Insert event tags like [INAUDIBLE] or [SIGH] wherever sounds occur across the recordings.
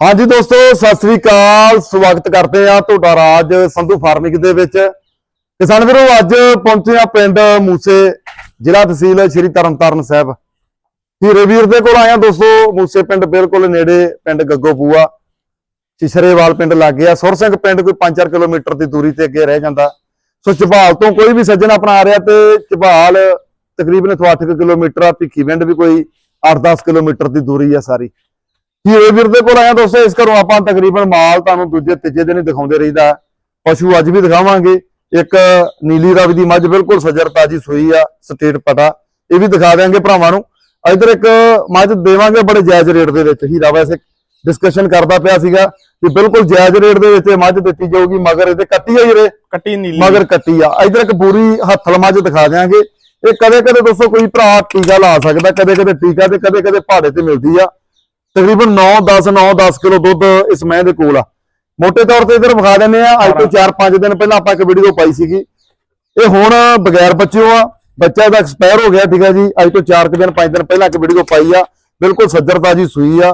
ਹਾਂਜੀ ਦੋਸਤੋ, ਸਤਿ ਸ੍ਰੀ ਅਕਾਲ। ਸਵਾਗਤ ਕਰਦੇ ਆ ਤੁਹਾਡਾ ਰਾਜ ਸੰਧੂ ਫਾਰਮਿੰਗ ਦੇ ਵਿੱਚ। ਕਿਸਾਨ ਵੀਰੋ, ਅੱਜ ਪਹੁੰਚੇ ਆ ਪਿੰਡ ਮੂਸੇ, ਜ਼ਿਲ੍ਹਾ ਤਹਿਸੀਲ ਸ਼੍ਰੀ ਤਰਨਤਾਰਨ ਸਾਹਿਬ। ਹੀਰੇ ਵੀਰ ਦੇ ਕੋਲ ਆਇਆ ਦੋਸਤੋ। ਮੂਸੇ ਪਿੰਡ ਬਿਲਕੁਲ ਨੇੜੇ ਪਿੰਡ ਗੱਗੋਪੂਆ। ਸ਼ਿਸ਼ਰੇਵਾਲ ਪਿੰਡ ਲੱਗ ਗਿਆ ਸੁਰ ਸਿੰਘ ਪਿੰਡ ਕੋਈ 5-4 ਕਿਲੋਮੀਟਰ ਦੀ ਦੂਰੀ ਤੇ ਅੱਗੇ ਰਹਿ ਜਾਂਦਾ। ਸੋ ਝਬਾਲ ਤੋਂ ਕੋਈ ਵੀ ਸੱਜਣ ਆਪਣਾ ਆ ਰਿਹਾ ਤੇ ਝਬਾਲ ਤਕਰੀਬਨ ਇੱਥੋਂ 8 ਕਿਲੋਮੀਟਰ ਆ। ਭਿੱਖੀ ਪਿੰਡ ਵੀ ਕੋਈ 8-10 ਕਿਲੋਮੀਟਰ ਦੀ ਦੂਰੀ ਆ ਸਾਰੀ। ਹੀਰੇ ਵੀਰ ਦੇ ਕੋਲ ਆਇਆ ਦੋਸਤੋ ਇਸ ਘਰੋਂ ਆਪਾਂ ਤਕਰੀਬਨ ਮਾਲ ਤੁਹਾਨੂੰ ਦੂਜੇ ਤੀਜੇ ਦਿਨ ਹੀ ਦਿਖਾਉਂਦੇ ਰਹੀਦਾ। ਪਸ਼ੂ ਅੱਜ ਵੀ ਦਿਖਾਵਾਂਗੇ। ਇੱਕ ਨੀਲੀ ਰਵੀ ਦੀ ਮੱਝ ਬਿਲਕੁਲ ਸਜਰ ਤਾਜੀ ਸੂਈ ਆ ਸਟੇਟ ਪਟਾ ਇਹ ਵੀ ਦਿਖਾ ਦਿਆਂਗੇ ਭਰਾਵਾਂ ਨੂੰ। ਇਧਰ ਇੱਕ ਮੱਝ ਦੇਵਾਂਗੇ ਬੜੇ ਜਾਇਜ਼ ਰੇਟ ਦੇ ਵਿੱਚ। ਹੀਰਾ ਵੈਸੇ ਡਿਸਕਸ਼ਨ ਕਰਦਾ ਪਿਆ ਸੀਗਾ ਕਿ ਬਿਲਕੁਲ ਜਾਇਜ਼ ਰੇਟ ਦੇ ਵਿੱਚ ਇਹ ਮੱਝ ਦਿੱਤੀ ਜਾਊਗੀ ਮਗਰ ਇਹਦੇ ਕੱਟੀ ਆ ਹੀਰੇ? ਕੱਟੀ ਨੀਲੀ। ਮਗਰ ਕੱਟੀ ਆ। ਇਧਰ ਇੱਕ ਪੂਰੀ ਹੱਥਲ ਮੱਝ ਦਿਖਾ ਦਿਆਂਗੇ। ਇਹ ਕਦੇ ਕਦੇ ਦੋਸਤੋ ਕੋਈ ਭਰਾ ਟੀਕਾ ਲਾ ਸਕਦਾ ਕਦੇ ਕਦੇ ਟੀਕਾ ਤੇ ਕਦੇ ਕਦੇ ਪਹਾੜੇ ਤੇ ਮਿਲਦੀ ਆ। ਤਕਰੀਬਨ 9 10 9 10 ਕਿਲੋ ਦੁੱਧ ਇਸ ਮਹਿ ਦੇ ਕੋਲ ਆ। ਮੋٹے ਤੌਰ ਤੇ ਇਧਰ ਵਿਖਾ ਦਿੰਦੇ ਆ ਅੱਜ ਤੋਂ 4-5 ਦਿਨ ਪਹਿਲਾਂ ਆਪਾਂ ਇੱਕ ਵੀਡੀਓ ਪਾਈ ਸੀਗੀ। ਇਹ ਹੁਣ ਬਗੈਰ ਬੱਚਿਓ ਆ ਬੱਚਾ ਇਹਦਾ ਐਕਸਪਾਇਰ ਹੋ ਗਿਆ ਠੀਕ ਆ ਜੀ। ਅੱਜ ਤੋਂ 4 ਦਿਨ 5 ਦਿਨ ਪਹਿਲਾਂ ਇੱਕ ਵੀਡੀਓ ਪਾਈ ਆ। ਬਿਲਕੁਲ ਸੱਜਰਤਾ ਜੀ ਸੂਈ ਆ।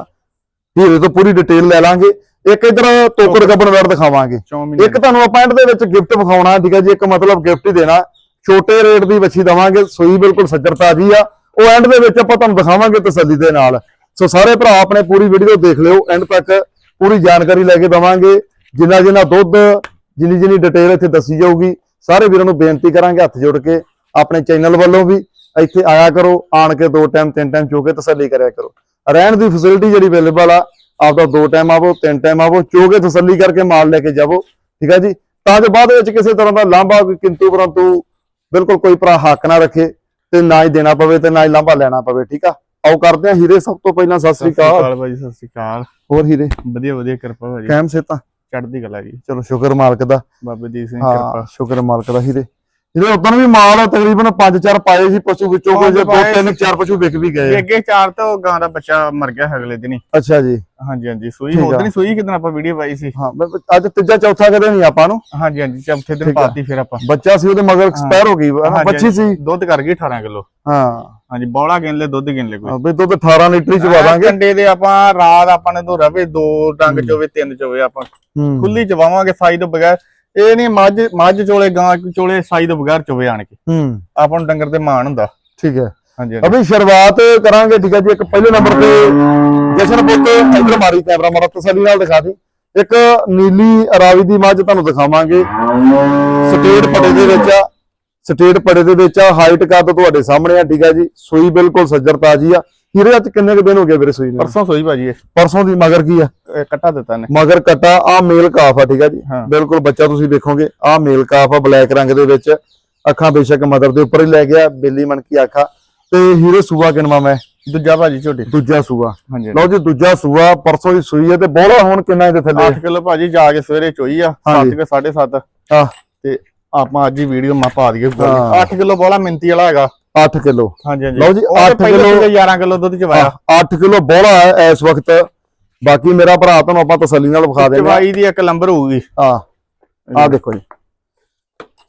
ਹੀਰੇ ਤੋਂ ਪੂਰੀ ਡਿਟੇਲ ਲੈ ਲਾਂਗੇ। ਇੱਕ ਇਧਰ ਟੋਕਰ ਗੱਬਣ ਵੜ ਦਿਖਾਵਾਂਗੇ। ਇੱਕ ਤੁਹਾਨੂੰ ਆਪਾਂ ਐਂਡ ਦੇ ਵਿੱਚ ਗਿਫਟ ਵਿਖਾਉਣਾ ਠੀਕ ਹੈ ਜੀ। ਇੱਕ ਮਤਲਬ ਗਿਫਟ ਹੀ ਦੇਣਾ। ਛੋਟੇ ਰੇਟ ਦੀ ਵੱਛੀ ਦਵਾਂਗੇ। ਸੂਈ ਬਿਲਕੁਲ ਸੱਜਰ ਤਾਜੀ ਆ। ਉਹ ਐਂਡ ਦੇ ਵਿੱਚ ਆਪਾਂ ਤੁਹਾਨੂੰ ਦਿਖਾਵਾਂਗੇ ਤਸੱਲੀ ਦੇ ਨਾਲ। ਸੋ ਸਾਰੇ ਭਰਾ ਆਪਣੇ ਪੂਰੀ ਵੀਡੀਓ ਦੇਖ ਲਿਓ। ਐਂਡ ਤੱਕ ਪੂਰੀ ਜਾਣਕਾਰੀ ਲੈ ਕੇ ਦਵਾਂਗੇ। ਜਿੰਨਾ ਜਿੰਨਾ ਦੁੱਧ, ਜਿੰਨੀ ਜਿੰਨੀ ਡਿਟੇਲ ਇੱਥੇ ਦੱਸੀ ਜਾਊਗੀ, ਸਾਰੇ ਵੀਰਾਂ ਨੂੰ ਬੇਨਤੀ ਕਰਾਂਗੇ ਹੱਥ ਜੋੜ ਕੇ, ਆਪਣੇ ਚੈਨਲ ਵੱਲੋਂ ਵੀ ਇੱਥੇ ਆਇਆ ਕਰੋ। ਆਣ ਕੇ ਦੋ ਟਾਈਮ ਤਿੰਨ ਟਾਈਮ ਚੋ ਕੇ ਤਸੱਲੀ ਕਰਿਆ ਕਰੋ। ਰਹਿਣ ਦੀ ਫੈਸਿਲਿਟੀ ਜਿਹੜੀ ਅਵੇਲੇਬਲ ਆ, ਆਪਦਾ ਦੋ ਟਾਈਮ ਆਵੋ, ਤਿੰਨ ਟਾਈਮ ਆਵੋ, ਚੋ ਕੇ ਤਸੱਲੀ ਕਰਕੇ ਮਾਲ ਲੈ ਕੇ ਜਾਵੋ। ਠੀਕ ਹੈ ਜੀ? ਤਾਂ ਜੋ ਬਾਅਦ ਵਿੱਚ ਕਿਸੇ ਤਰ੍ਹਾਂ ਦਾ ਲਾਂਭਾ ਕੋਈ ਕਿੰਤੂ ਪਰੰਤੂ ਬਿਲਕੁਲ ਕੋਈ ਭਰਾ ਹੱਕ ਨਾ ਰੱਖੇ ਤੇ ਨਾ ਹੀ ਦੇਣਾ ਪਵੇ ਤੇ ਨਾ ਹੀ ਲਾਂਭਾ ਲੈਣਾ ਪਵੇ। ਠੀਕ ਆ? ਆਓ ਕਰਦੇ ਆ ਹੀਰੇ ਸਭ ਤੋਂ ਪਹਿਲਾਂ ਸਤਿ ਸ੍ਰੀ ਅਕਾਲ ਭਾਜੀ ਸਤਿ ਸ੍ਰੀ ਅਕਾਲ। ਹੋਰ ਹੀਰੇ? ਵਧੀਆ ਵਧੀਆ ਕਿਰਪਾ ਭਾਜੀ। ਕਾਇਮ ਸੇ ਤਾਂ ਚੜ੍ਹਦੀ ਕਲਾ ਜੀ। ਚਲੋ ਸ਼ੁਕਰ ਮਾਲਕ ਦਾ। ਬਾਬੇ ਦੀਪ ਸਿੰਘ ਕਿਰਪਾ। ਸ਼ੁਕਰ ਮਾਲਕ ਦਾ ਹੀਰੇ। ਇਹਦੇ ਉਦੋਂ ਵੀ ਮਾਲ ਤਕਰੀਬਨ 5-4 ਪਾਏ ਸੀ ਪਸ਼ੂ ਵਿੱਚੋਂ ਕੋਈ ਦੋ ਤਿੰਨ ਚਾਰ ਪਸ਼ੂ ਵਿਕ ਵੀ ਗਏ। ਅੱਗੇ ਚਾਰ ਤੋਂ ਗਾਂ ਦਾ ਬੱਚਾ ਮਰ ਗਿਆ ਅਗਲੇ ਦਿਨ ਹੀ। ਅੱਛਾ ਜੀ। ਹਾਂਜੀ ਹਾਂਜੀ ਸੂਈ ਦਿਨ ਸੂਈ ਕਿਦਾਂ ਆਪਾਂ ਵੀਡੀਓ ਪਾਈ ਸੀ? ਹਾਂ ਅੱਜ ਤੀਜਾ ਚੌਥਾ ਕਦੇ ਨਹੀਂ ਆਪਾਂ ਨੂੰ। ਹਾਂਜੀ ਹਾਂਜੀ ਚੌਥੇ ਦਿਨ। ਪਾਤੀ ਫਿਰ ਆਪਾਂ। ਬੱਚਾ ਸੀ ਉਹਦੇ ਮਗਰ ਐਕਸਪਾਇਰ ਹੋ ਗਈ ਬੱਚੀ ਸੀ। ਦੁੱਧ ਕਰ ਗਈ 18 ਕਿਲੋ। ਹਾਂ। ਹਾਂਜੀ ਬੌਲਾ ਗਿਣ ਲੈ ਦੁੱਧ ਗਿਣ ਲੈ ਕੋਈ। ਵੀ ਦੁੱਧ 18 ਲੀਟਰ ਹੀ ਚਵਾ ਦਾਂਗੇ। ਕੰਡੇ ਦੇ ਆਪਾਂ ਰਾਤ ਆਪਾਂ ਨੇ ਤੋਂ ਰਵੇ ਦੋ ਡੰਗ ਚੋਵੇ ਤਿੰਨ ਚੋਵੇ ਆਪਾਂ। ਖੁੱਲੀ ਚਵਾਵਾਂਗੇ ਸਾਈ ਤੋਂ ਬਗੈਰ ਇਹ ਨਹੀਂ ਮੱਝ ਮੱਝ ਚੋਲੇ ਗਾਂ ਚੋਲੇ ਸਾਈ ਤੋਂ ਬਗੈਰ ਚੋਵੇ ਆਣ ਕੇ। ਹੂੰ। ਆਪਾਂ ਨੂੰ ਡੰਗਰ ਤੇ ਮਾਣ ਹੁੰਦਾ। ਠੀਕ ਹੈ। ਹਾਂਜੀ। ਅਭੀ ਸ਼ੁਰੂਆਤ ਕਰਾਂਗੇ ਠੀਕ ਹੈ ਜੀ। ਇੱਕ ਪਹਿਲੇ ਨੰਬਰ ਤੇ ਜਸ਼ਨ ਪੁੱਤ ਇਧਰ ਮਾਰੀ ਕੈਮਰਾ ਮਾਰਾ ਤਸੱਲੀ ਨਾਲ ਦਿਖਾ ਦੀ ਇੱਕ ਨੀਲੀ ਰਾਵੀ ਦੀ ਮੱਝ ਤੁਹਾਨੂੰ ਦਿਖਾਵਾਂਗੇ। ਸਟੇਟ ਪੜੇ ਦੇ ਵਿੱਚ ਆ ਸਟੇਟ ਪੜੇ ਦੇ ਵਿੱਚ ਆ ਹਾਈਟ ਕੱਦ ਤੁਹਾਡੇ ਸਾਹਮਣੇ ਆ ਠੀਕ ਹੈ ਜੀ। ਸੂਈ ਬਿਲਕੁਲ ਸੱਜਰ ਤਾਜੀ ਆ। ਹੀਰੇ ਅੱਜ ਕਿੰਨੇ ਕੁ ਦਿਨ ਹੋ ਗਏ ਵੀਰੇ ਸੂਈ ਨੂੰ? ਪਰਸੋਂ ਸੋਈ ਭਾਜੀ ਇਹ। ਪਰਸੋਂ ਦੀ ਮਗਰ ਕੀ ਆ? ਕੱਟਾ ਦਿੱਤਾ ਨੇ ਮਗਰ ਕਟਾ ਆ ਮੇਲ ਕਾਫ ਆ ਠੀਕ ਆ ਜੀ? ਹਾਂ। ਬਿਲਕੁਲ ਬੱਚਾ ਤੁਸੀਂ ਵੇਖੋਗੇ ਆ ਮੇਲ ਕਾਫ ਆ ਬਲੈਕ ਰੰਗ ਦੇ ਵਿੱਚ। ਅੱਖਾਂ ਬੇਸ਼ੱਕ ਮਦਰ ਦੇ ਉੱਪਰ ਹੀ ਲੈ ਗਿਆ ਬੇਲੀ ਮਨ ਕੀ ਅੱਖਾਂ ਤੇ ਹੀਰੇ ਸੂਆ ਕਿਨਵਾ ਮੈਂ? ਦੂਜਾ ਭਾਜੀ ਝੋਟੀ ਦੂਜਾ ਸੂਆ। ਹਾਂਜੀ। ਲਓ ਜੀ ਦੂਜਾ ਸੂਆ ਪਰਸੋਂ ਦੀ ਸੂਈ ਹੈ ਤੇ ਬੋਲਾ ਹੁਣ ਕਿੰਨਾ ਇਹਦੇ ਥੱਲੇ? 8 ਕਿਲੋ ਭਾਜੀ ਜਾ ਕੇ ਸਵੇਰੇ ਚੋਈ ਆ ਹਾਂਜੀ। 7 ਕੇ 7.5 ਆ ਤੇ ਆਪਾਂ ਅੱਜ ਹੀ ਵੀਡੀਓ ਮਾ ਪਾ ਦਈਏ ਹਾਂ। 8 ਕਿਲੋ ਬੋਲਾ ਮਿੰਤੀ ਵਾਲਾ ਹੈਗਾ। 8 ਕਿਲੋ। ਹਾਂਜੀ ਹਾਂਜੀ। ਲਓ ਜੀ, ਉਹ ਤੇ ਅੱਠ ਪਹਿਲੇ ਕਿੱਲੋ- ਸੂਬੇ 11 ਕਿਲੋ ਦੁੱਧ ਚਵਾਇਆ 8 ਕਿਲੋ ਬੋਲਾ ਹੈ ਇਸ ਵਕਤ। ਬਾਕੀ ਮੇਰਾ ਭਰਾ ਤੁਹਾਨੂੰ ਆਪਾਂ ਤਸੱਲੀ ਨਾਲ ਵਿਖਾ ਦੇਵਾਂਗੇ ਚਵਾਈ ਦੀ ਇੱਕ ਲੰਬਰ ਹੋਊਗੀ। ਆ ਆ ਦੇਖੋ ਜੀ।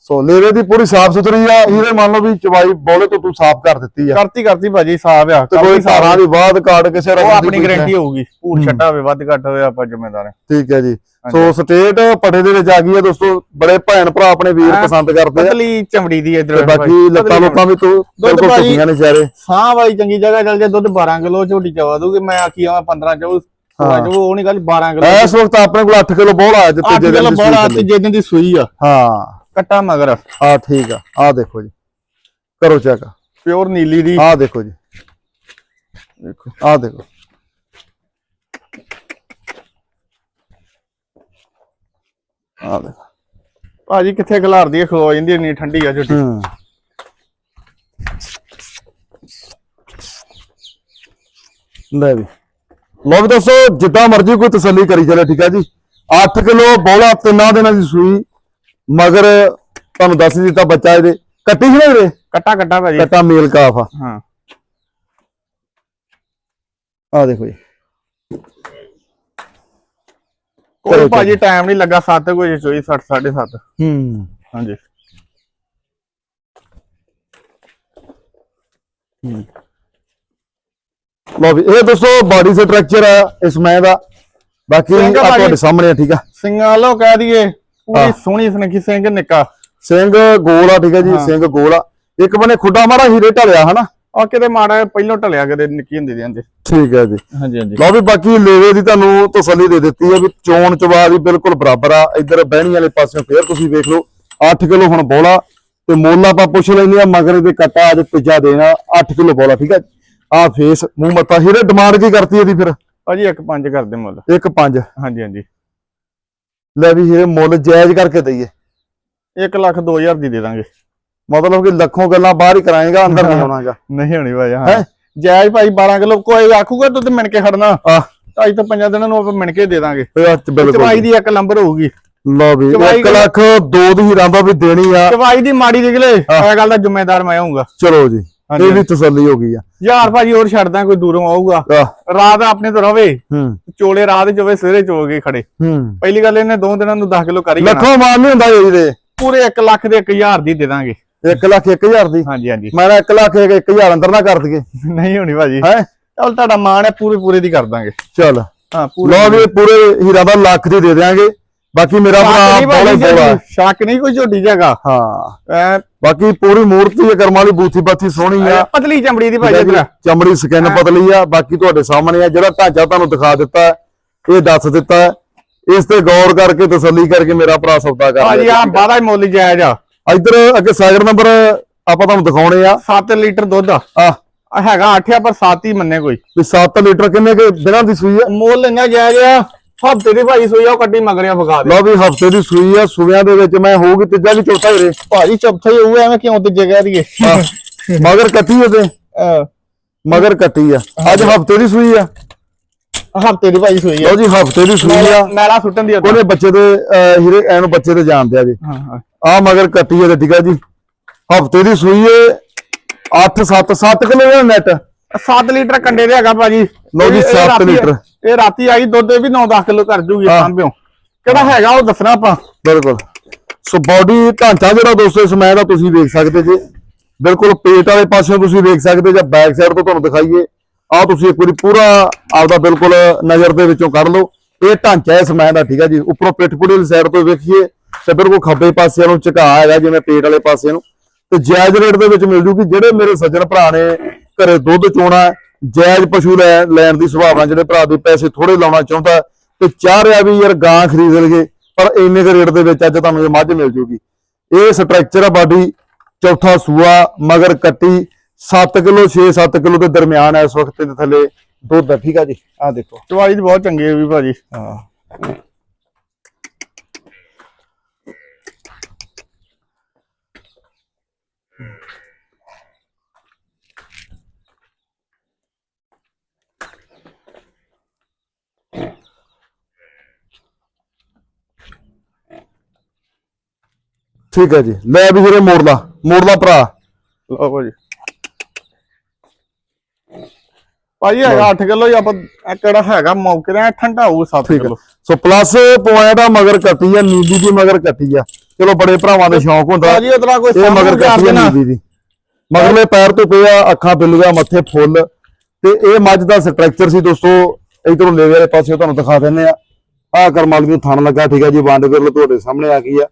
ਸੋ ਲੇਵੇ ਦੀ ਪੂਰੀ ਸਾਫ਼ ਸੁਥਰੀ ਆ ਇਹਦੇ ਮੰਨ ਲਓ ਵੀ ਚਵਾਈ ਬੋਲੇ ਤੋਂ ਤੂੰ ਸਾਫ਼ ਕਰ ਦਿੱਤੀ ਆ। ਕਰਤੀ ਕਰਤੀ ਭਾਜੀ ਸਾਫ਼ ਆ। ਤੇ ਕੋਈ ਤਾਰਾਂ ਦੀ ਬਾਤ ਕਾਰਡ ਕਿਸੇ ਦੀ ਆਪਣੀ ਗਾਰੰਟੀ ਹੋਊਗੀ। ਹੂੰ। ਛੱਟਾ ਹੋਵੇ ਵੱਧ ਘੱਟ ਹੋਵੇ ਆਪਾਂ ਜ਼ਿੰਮੇਦਾਰ ਹਾਂ। ਠੀਕ ਹੈ ਜੀ। ਸੋ ਸਟੇਟ ਪਟੇ ਦੇ ਵਿੱਚ ਆ ਗਈ ਹੈ ਦੋਸਤੋ ਬੜੇ ਭੈਣ ਭਰਾ ਆਪਣੇ ਵੀਰ ਹਾਂ। ਪਸੰਦ ਕਰਦੇ ਆ। ਪਤਲੀ ਚਮੜੀ ਦੀ ਇਧਰ ਬਾਕੀ ਲੱਤਾਂ ਲੋਕਾਂ ਵੀ ਤੋਂ ਬਿਲਕੁਲ ਨੇ ਚਾਰੇ ਸਾਹ ਵਾਲੀ ਚੰਗੀ ਜਗ੍ਹਾ ਚੱਲ ਜਾ ਦੁੱਧ 12 ਕਿਲੋ ਝੋਟੀ ਚਵਾ ਦੂਗੀ ਮੈਂ ਆਖੀ ਆ 15 ਚੋ ਹਾਂ। ਜੋ ਉਹ ਨਹੀਂ ਗੱਲ 12 ਕਿਲੋ ਇਸ ਵਕਤ ਆਪਣੇ ਕੋਲ 8 ਕਿਲੋ ਬੋਲ ਆ ਜਿੱਤੇ 8 ਕਿਲੋ ਬੋਲਾ ਤੇ ਜਿੱਦਾਂ ਦੀ ਸੂਈ ਆ। ਹਾਂ। ਕੱਟਾ ਮਗਰ। ਆ ਠੀਕ ਆ ਆ ਦੇਖੋ ਜੀ। ਕਰੋ ਚੈੱਕ। ਪਿਓਰ ਨੀਲੀ ਦੀ। ਆ ਦੇਖੋ ਜੀ। ਦੇਖੋ ਆ ਦੇਖੋ। ਆ ਦੇਖੋ। ਭਾਜੀ ਕਿੱਥੇ ਖਿਲਾਰਦੀ ਹੈ ਖਲੋ ਜਾਂਦੀ ਇੰਨੀ ਠੰਡੀ ਆ ਝੋਟੀ। ਹੂੰ। ਲੈ ਵੀ। ਲੋ ਵੀ ਦੱਸੋ ਜਿੱਦਾਂ ਮਰਜ਼ੀ ਕੋਈ ਤਸੱਲੀ ਕਰੀ ਚਲੇ ਠੀਕ ਆ ਜੀ? 8 ਕਿਲੋ ਬੋਲਾ ਤਿੰਨਾਂ ਦਿਨਾਂ ਦੀ ਸੂਈ। ਮਗਰ ਤੁਹਾਨੂੰ ਦੱਸ ਹੀ ਦਿੱਤਾ ਬੱਚਾ ਇਹਦੇ। ਕੱਟੀ ਸੀ ਨਾ ਵੀਰੇ ਕੱਟਾ ਕੱਟਾ ਭਾਜੀ। ਕੱਟਾ ਮੇਲ ਕਾਫ ਆ। ਹਾਂ। ਆ ਦੇਖੋ ਜੀ। ਕੋਈ ਭਾਜੀ ਟਾਈਮ ਨਹੀਂ ਲੱਗਾ 7 ਵਜੇ ਚੋਈ 60 7:30 ਹੂੰ। ਹਾਂਜੀ। ਲੋ ਵੀ ਇਹ ਦੱਸੋ ਬਾਡੀ ਸਟਰਕਚਰ ਆ ਇਸ ਮੈਂ ਦਾ। ਬਾਕੀ ਸਿੰਘ ਆ ਭਾਜੀ- ਤੁਹਾਡੇ ਸਾਹਮਣੇ ਆ ਠੀਕ ਆ? ਸਿੰਘਾਂ ਲੋ ਕਹਿ ਦਈਏ ਪੂਰੀ ਹਾਂ। ਸੋਹਣੀ ਸੁਨੱਖੀ ਸਿੰਘ ਨਿੱਕਾ। ਸਿੰਘ ਗੋਲ ਆ ਠੀਕ ਆ ਜੀ ਹਾਂ। ਸਿੰਘ ਗੋਲ ਆ। ਇੱਕ ਬਨੇ ਖੁੱਡਾ ਮਾਰਾ ਹੀਰੇ ਢਲਿਆ ਹਨਾ? ਆ ਕਿਤੇ ਮਾੜਾ ਜਿਹਾ ਪਹਿਲੋਂ ਢਲਿਆ ਕਿਤੇ ਨਿੱਕੀ ਹੁੰਦੀ ਜਾਂਦੇ ਠੀਕ ਹੈ ਜੀ। ਹਾਂਜੀ ਹਾਂਜੀ। ਲਓ ਵੀ ਬਾਕੀ ਲੇਵੇ ਦੀ ਤੁਹਾਨੂੰ ਤਸੱਲੀ ਦੇ ਦਿੱਤੀ ਹੈ ਵੀ ਚੋਣ ਚਵਾ ਦੀ ਬਿਲਕੁਲ ਬਰਾਬਰ ਆ। ਇੱਧਰ ਬਹਿਣੀ ਵਾਲੇ ਪਾਸਿਓਂ ਫੇਰ ਤੁਸੀਂ ਵੇਖ ਲਓ 8 ਕਿਲੋ ਹੁਣ ਬੋਲਾ ਤੇ ਮੁੱਲ ਆਪਾਂ ਪੁੱਛ ਲੈਂਦੇ ਆ ਮਗਰ ਦੇ ਕੱਟਾ ਅੱਜ ਤੀਜਾ ਦੇਣਾ 8 ਕਿਲੋ ਬੋਲਾ ਠੀਕ ਹੈ ਆ ਫੇਸ ਮੂੰਹ ਮੱਥਾ ਹੀਰੇ ਡਿਮਾਂਡ ਕੀ ਕਰਤੀ ਇਹਦੀ ਫਿਰ? ਭਾਜੀ ਇੱਕ ਪੰਜ ਕਰਦੇ ਮੁੱਲ। 1 5 ਹਾਂਜੀ ਹਾਂਜੀ। ਲੈ ਵੀ ਹੀਰੇ ਮੁੱਲ ਜਾਇਜ਼ ਕਰਕੇ ਦਈਏ। 1 ਲੱਖ 2000 ਦੀ ਦੇ ਦਾਂਗੇ। ਮਤਲਬ ਕਿ ਲੱਖੋਂ ਗੱਲਾਂ ਬਾਹਰ ਹੀ ਕਰਾਏਗਾ ਅੰਦਰ ਨਹੀਂ ਆਉਣਾਗਾ। ਨਹੀਂ ਹੋਣੀ ਭਾਜੀ ਹਾਂ? ਜਾਇਜ਼ ਭਾਈ 12 ਕਿਲੋ ਕੋਈ ਆਖੂਗਾ ਦੁੱਧ ਮਿਣ ਕੇ ਖੜਨਾ। ਆ ਅੱਜ ਤੋਂ ਪੰਜਾਂ ਦਿਨਾਂ ਨੂੰ ਆਪਾਂ ਮਿਣ ਕੇ ਦੇ ਦਾਂਗੇ। ਚਵਾਈ ਦੀ ਇੱਕ ਨੰਬਰ ਹੋਊਗੀ। ਲਓ ਵੀ ਚਵਾਈ 1 ਲੱਖ ਦੋ ਦੀ ਰਾਂਦਾ ਵੀ ਦੇਣੀ ਆ। ਚਵਾਈ ਦੀ ਮਾੜੀ ਨਿਕਲੇ। ਇਹ ਗੱਲ ਦਾ ਜ਼ਿੰਮੇਦਾਰ ਮੈਂ ਹੋਊਗਾ। ਚਲੋ ਜੀ। ਇਹ ਵੀ ਤਸੱਲੀ ਹੋ ਗਈ ਆ। ਯਾਰ ਭਾਜੀ ਹੋਰ ਛੱਡਦਾ ਕੋਈ ਦੂਰੋਂ ਆਊਗਾ। ਰਾਤ ਆਪਣੇ ਤੋਂ ਰਵੇ। ਹੂੰ। ਚੋਲੇ ਰਾਤ ਜਵੇ ਸਵੇਰੇ ਕੇ ਖੜੇ। ਹੂੰ। ਪਹਿਲੀ ਗੱਲ ਇਹਨੇ ਦੋ ਦਿਨਾਂ ਨੂੰ 10 ਕਿਲੋ ਕਰ ਜਾਣਾ ਲੱਖੋਂ ਨਹੀਂ ਹੁੰਦਾ ਜੀ ਦੇ ਪੂਰੇ 1 ਲੱਖ ਦੇ 1000 ਦੀ ਦੇ ਦਾਂਗੇ। 1 ਲੱਖ 1000 ਦੀ। ਹਾਂਜੀ ਹਾਂਜੀ। ਮੈਂ 1 ਲੱਖ 1000 ਅੰਦਰ ਨਾ ਕਰ ਦਈਏ। ਨਹੀਂ ਹੋਣੀ ਭਾਜੀ। ਹੈ? ਚਲ ਤੁਹਾਡਾ ਮਾਣ ਹੈ ਪੂਰੇ ਪੂਰੇ ਦੀ ਕਰ ਦਾਂਗੇ। ਚੱਲ। ਹਾਂ ਪੂਰੇ ਲਓ ਵੀ ਪੂਰੇ ਹੀਰਾ ਦਾ ਲੱਖ ਦੀ ਦੇ ਦਿਆਂਗੇ। ਬਾਕੀ ਮੇਰਾ ਭਰਾ ਬੋਲੇ ਬੋਲਾ ਸ਼ੱਕ ਨਹੀਂ ਕੋਈ ਝੋਟੀ ਜਗਾ ਹਾਂ। ਬਾਕੀ ਪੂਰੀ ਮੂਰਤੀ ਹੈ ਕਰਮ ਵਾਲੀ ਬੂਥੀ ਬਾਥੀ ਸੋਹਣੀ ਆ। ਪਤਲੀ ਚਮੜੀ ਦੀ ਭਾਜੀ ਠੀਕ ਹੈ ਇਧਰ। ਜੀ, ਚਮੜੀ ਸਕਿਨ ਪਤਲੀ ਆ। ਬਾਕੀ ਤੁਹਾਡੇ ਸਾਹਮਣੇ ਆ ਜਿਹੜਾ ਢਾਂਚਾ ਤੁਹਾਨੂੰ ਦਿਖਾ ਦਿੱਤਾ ਇਹ ਦੱਸ ਦਿੱਤਾ। ਇਸ ਤੇ ਗੌਰ ਕਰਕੇ ਤਸੱਲੀ ਕਰਕੇ ਮੇਰਾ ਭਰਾ ਸੌਦਾ ਕਰ ਭਾਜੀ ਆ ਬਾਦਾ ਹੀ ਮੁੱਲ ਜਾਇਜ਼ ਆ। ਇੱਧਰ ਅੱਗੇ ਸਾਈਡ ਨੰਬਰ ਆਪਾਂ ਤੁਹਾਨੂੰ ਦਿਖਾਉਣੇ ਆ। 7 ਲੀਟਰ ਦੁੱਧ। ਆ ਹੈਗਾ 8 ਆ ਪਰ 7 ਹੀ ਮੰਨੇ ਕੋਈ। ਵੀ 7 ਲੀਟਰ ਕਿੰਨੇ ਕੇ ਦਿਨਾਂ ਦੀ ਸੂਈ ਆ? ਮੁੱਲ ਇੰਨਾ ਜਾਇਜ਼ ਆ। ਹਫ਼ਤੇ ਦੀ ਭਾਜੀ ਸੋਈ ਆ ਉਹ ਕੱਢੀ ਮਗਰਿਆ ਫਗਾ ਦੇ। ਲਓ ਵੀ ਹਫ਼ਤੇ ਦੀ ਸੂਈ ਆ ਸੂਇਆਂ ਦੇ ਵਿੱਚ ਮੈਂ ਹੋਊਗੀ ਤੀਜਾ ਵੀ ਚੌਥਾ ਹੀ ਰੇ ਭਾਜੀ ਚੌਥਾ ਹੀ ਹੋਊ ਐਵੇਂ ਕਿਉਂ ਤੀਜੇ ਕਹਿ ਦਈਏ? ਮਗਰ ਕੱਟੀ ਉਹਦੇ। ਮਗਰ ਕੱਟੀ ਆ। ਅੱਜ ਹਫ਼ਤੇ ਦੀ ਸੂਈ ਆ। ਹਫ਼ਤੇ ਦੀ ਭਾਜੀ ਸੋਈ ਆ। ਲਓ ਜੀ ਹਫ਼ਤੇ ਦੀ ਸੂਈ ਆ। ਮੈਲਾ ਸੁੱਟਣ ਦੀ ਆ। ਉਹਨੇ ਬੱਚੇ ਦੇ ਹੀਰੇ ਐਨੂੰ ਬੱਚੇ ਦੇ ਜਾਣਦੇ ਆ ਜੀ। ਹਾਂ ਹਾਂ। ਆ ਮਗਰ ਕੱਟੀ ਤੇ ਠੀਕ ਆ ਜੀ। ਹਫ਼ਤੇ ਦੀ ਸੂਈ ਏ 8 7 7 ਕਿਲੋ ਦਾ ਨੈਟ 7 ਲੀਟਰ ਕੰਡੇ ਦੇ ਹੈਗਾ ਭਾਜੀ। ਲਓ ਜੀ, ਇਹ- ਇਹ ਸੱਤ ਰਾਤੀ- ਲੀਟਰ। ਇਹ ਰਾਤੀ ਆਈ ਦੁੱਧ ਵੀ 9-10 ਕਿਲੋ ਕਰ ਜੂਗੀ ਹਾਂ। ਸਾਂਭਿਓ। ਕਿਹੜਾ ਹੈਗਾ ਉਹ ਦੱਸਣਾ ਆਪਾਂ? ਬਿਲਕੁਲ। ਸੋ ਬਾਡੀ ਢਾਂਚਾ ਜਿਹੜਾ ਦੋਸਤੋ ਇਸ ਮੈਂ ਦਾ ਤੁਸੀਂ ਵੇਖ ਸਕਦੇ ਜੀ। ਬਿਲਕੁਲ ਪੇਟ ਵਾਲੇ ਪਾਸਿਓਂ ਤੁਸੀਂ ਵੇਖ ਸਕਦੇ ਜਾਂ ਬੈਕ ਸਾਈਡ ਤੋਂ ਤੁਹਾਨੂੰ ਦਿਖਾਈਏ। ਆ ਤੁਸੀਂ ਇੱਕ ਵਾਰੀ ਪੂਰਾ ਆਪਦਾ ਬਿਲਕੁਲ ਨਜ਼ਰ ਦੇ ਵਿੱਚੋਂ ਕੱਢ ਲਓ। ਇਹ ਢਾਂਚਾ ਇਸ ਮੈਂ ਦਾ ਠੀਕ ਆ ਜੀ। ਉੱਪਰੋਂ ਪਿੱਠ ਪੁੜੀ ਵਾਲੀ ਸਾਈਡ ਤੋਂ ਵੇਖੀਏ ਤੇ ਬਿਲਕੁਲ ਖੱਬੇ ਪਾਸੇ ਨੂੰ ਝੁਕਾ ਹੈਗਾ ਜਿਵੇਂ ਪੇਟ ਵਾਲੇ ਪਾਸੇ ਨੂੰ। ਤੇ ਜਾਇਜ਼ ਰੇਟ ਦੇ ਵਿੱਚ ਮਿਲ ਜੂਗੀ। ਜਿਹੜੇ ਮੇਰੇ ਸੱਜਣ ਭਰਾ ਨੇ ਘਰੇ ਦੁੱਧ ਚੋਣਾ ਜਾਇਜ਼ ਪਸ਼ੂ ਲੈ ਲੈਣ ਦੀ ਸੁਭਾਵਨਾ ਜਿਹੜੇ ਭਰਾ ਦੇ ਪੈਸੇ ਥੋੜੇ ਲਾਉਣਾ ਚਾਹੁੰਦਾ ਤੇ ਚਾਹ ਰਿਹਾ ਵੀ ਯਾਰ ਗਾਂ ਖਰੀਦ ਲਈਏ ਪਰ ਇੰਨੇ ਦੇ ਰੇਟ ਦੇ ਵਿੱਚ ਅੱਜ ਤੁਹਾਨੂੰ ਇਹ ਮੱਝ ਮਿਲ ਜੂਗੀ। ਇਹ ਸਟਰਕਚਰ ਆ ਬਾਡੀ ਚੌਥਾ ਸੂਆ ਮਗਰ ਕੱਟੀ 7 ਕਿਲੋ 6-7 ਕਿਲੋ ਦੇ ਦਰਮਿਆਨ ਹੈ ਇਸ ਵਕਤ ਦੇ ਥੱਲੇ ਦੁੱਧ ਠੀਕ ਆ ਜੀ ਆ ਦੇਖੋ। ਚਵਾਈ ਬਹੁਤ ਚੰਗੀ ਹੈ ਵੀ ਭਾਜੀ। ਹਾਂ। ਠੀਕ ਹੈ ਜੀ। ਲੈ ਵੀ ਵੀਰੇ ਮੋੜ ਲਾ ਮੋੜ ਲਾ ਭਰਾ। ਲਓ ਭਾਜੀ। ਭਾਜੀ ਹੈਗਾ 8 ਕਿਲੋ ਹੀ ਆਪਾਂ ਇਹ ਕਿਹੜਾ ਹੈਗਾ ਮੌਕੇ ਦਾ ਠੰਡਾ ਹੋਊ 7 ਠੀਕ ਹੈ। ਕਿਲੋ। ਸੋ ਪਲੱਸ ਪੁਆਇੰਟ ਆ ਮਗਰ ਕੱਟੀ ਆ ਨੀਲੀ ਦੀ ਮਗਰ ਕੱਟੀ ਆ। ਚਲੋ ਬੜੇ ਭਰਾਵਾਂ ਦੇ ਸ਼ੌਂਕ ਹੁੰਦਾ। ਭਾਜੀ ਉਤਰਾ ਕੋਈ ਇਹ ਮਗਰ ਕਰ ਕੱਟੀ ਆ ਨੀਲੀ ਦੀ। ਮਗਰਲੇ ਪੈਰ ਤੋਂ ਪਿਆ ਅੱਖਾਂ ਬਿੱਲੀਆਂ ਮੱਥੇ ਫੁੱਲ। ਤੇ ਇਹ ਮੱਝ ਦਾ ਸਟਰਕਚਰ ਸੀ ਦੋਸਤੋ ਇਧਰੋਂ ਲੈਵੇ ਵਾਲੇ ਪਾਸੇ ਤੁਹਾਨੂੰ ਦਿਖਾ ਦਿੰਦੇ ਆ। ਆਹ ਕਰਮਾਲੀ ਨੂੰ ਥਣ ਲੱਗਾ ਠੀਕ ਆ ਜੀ ਵੰਡ ਗਿਰਲ ਤੁਹਾਡੇ ਸਾਹਮਣੇ ਆ ਗਈ ਆ।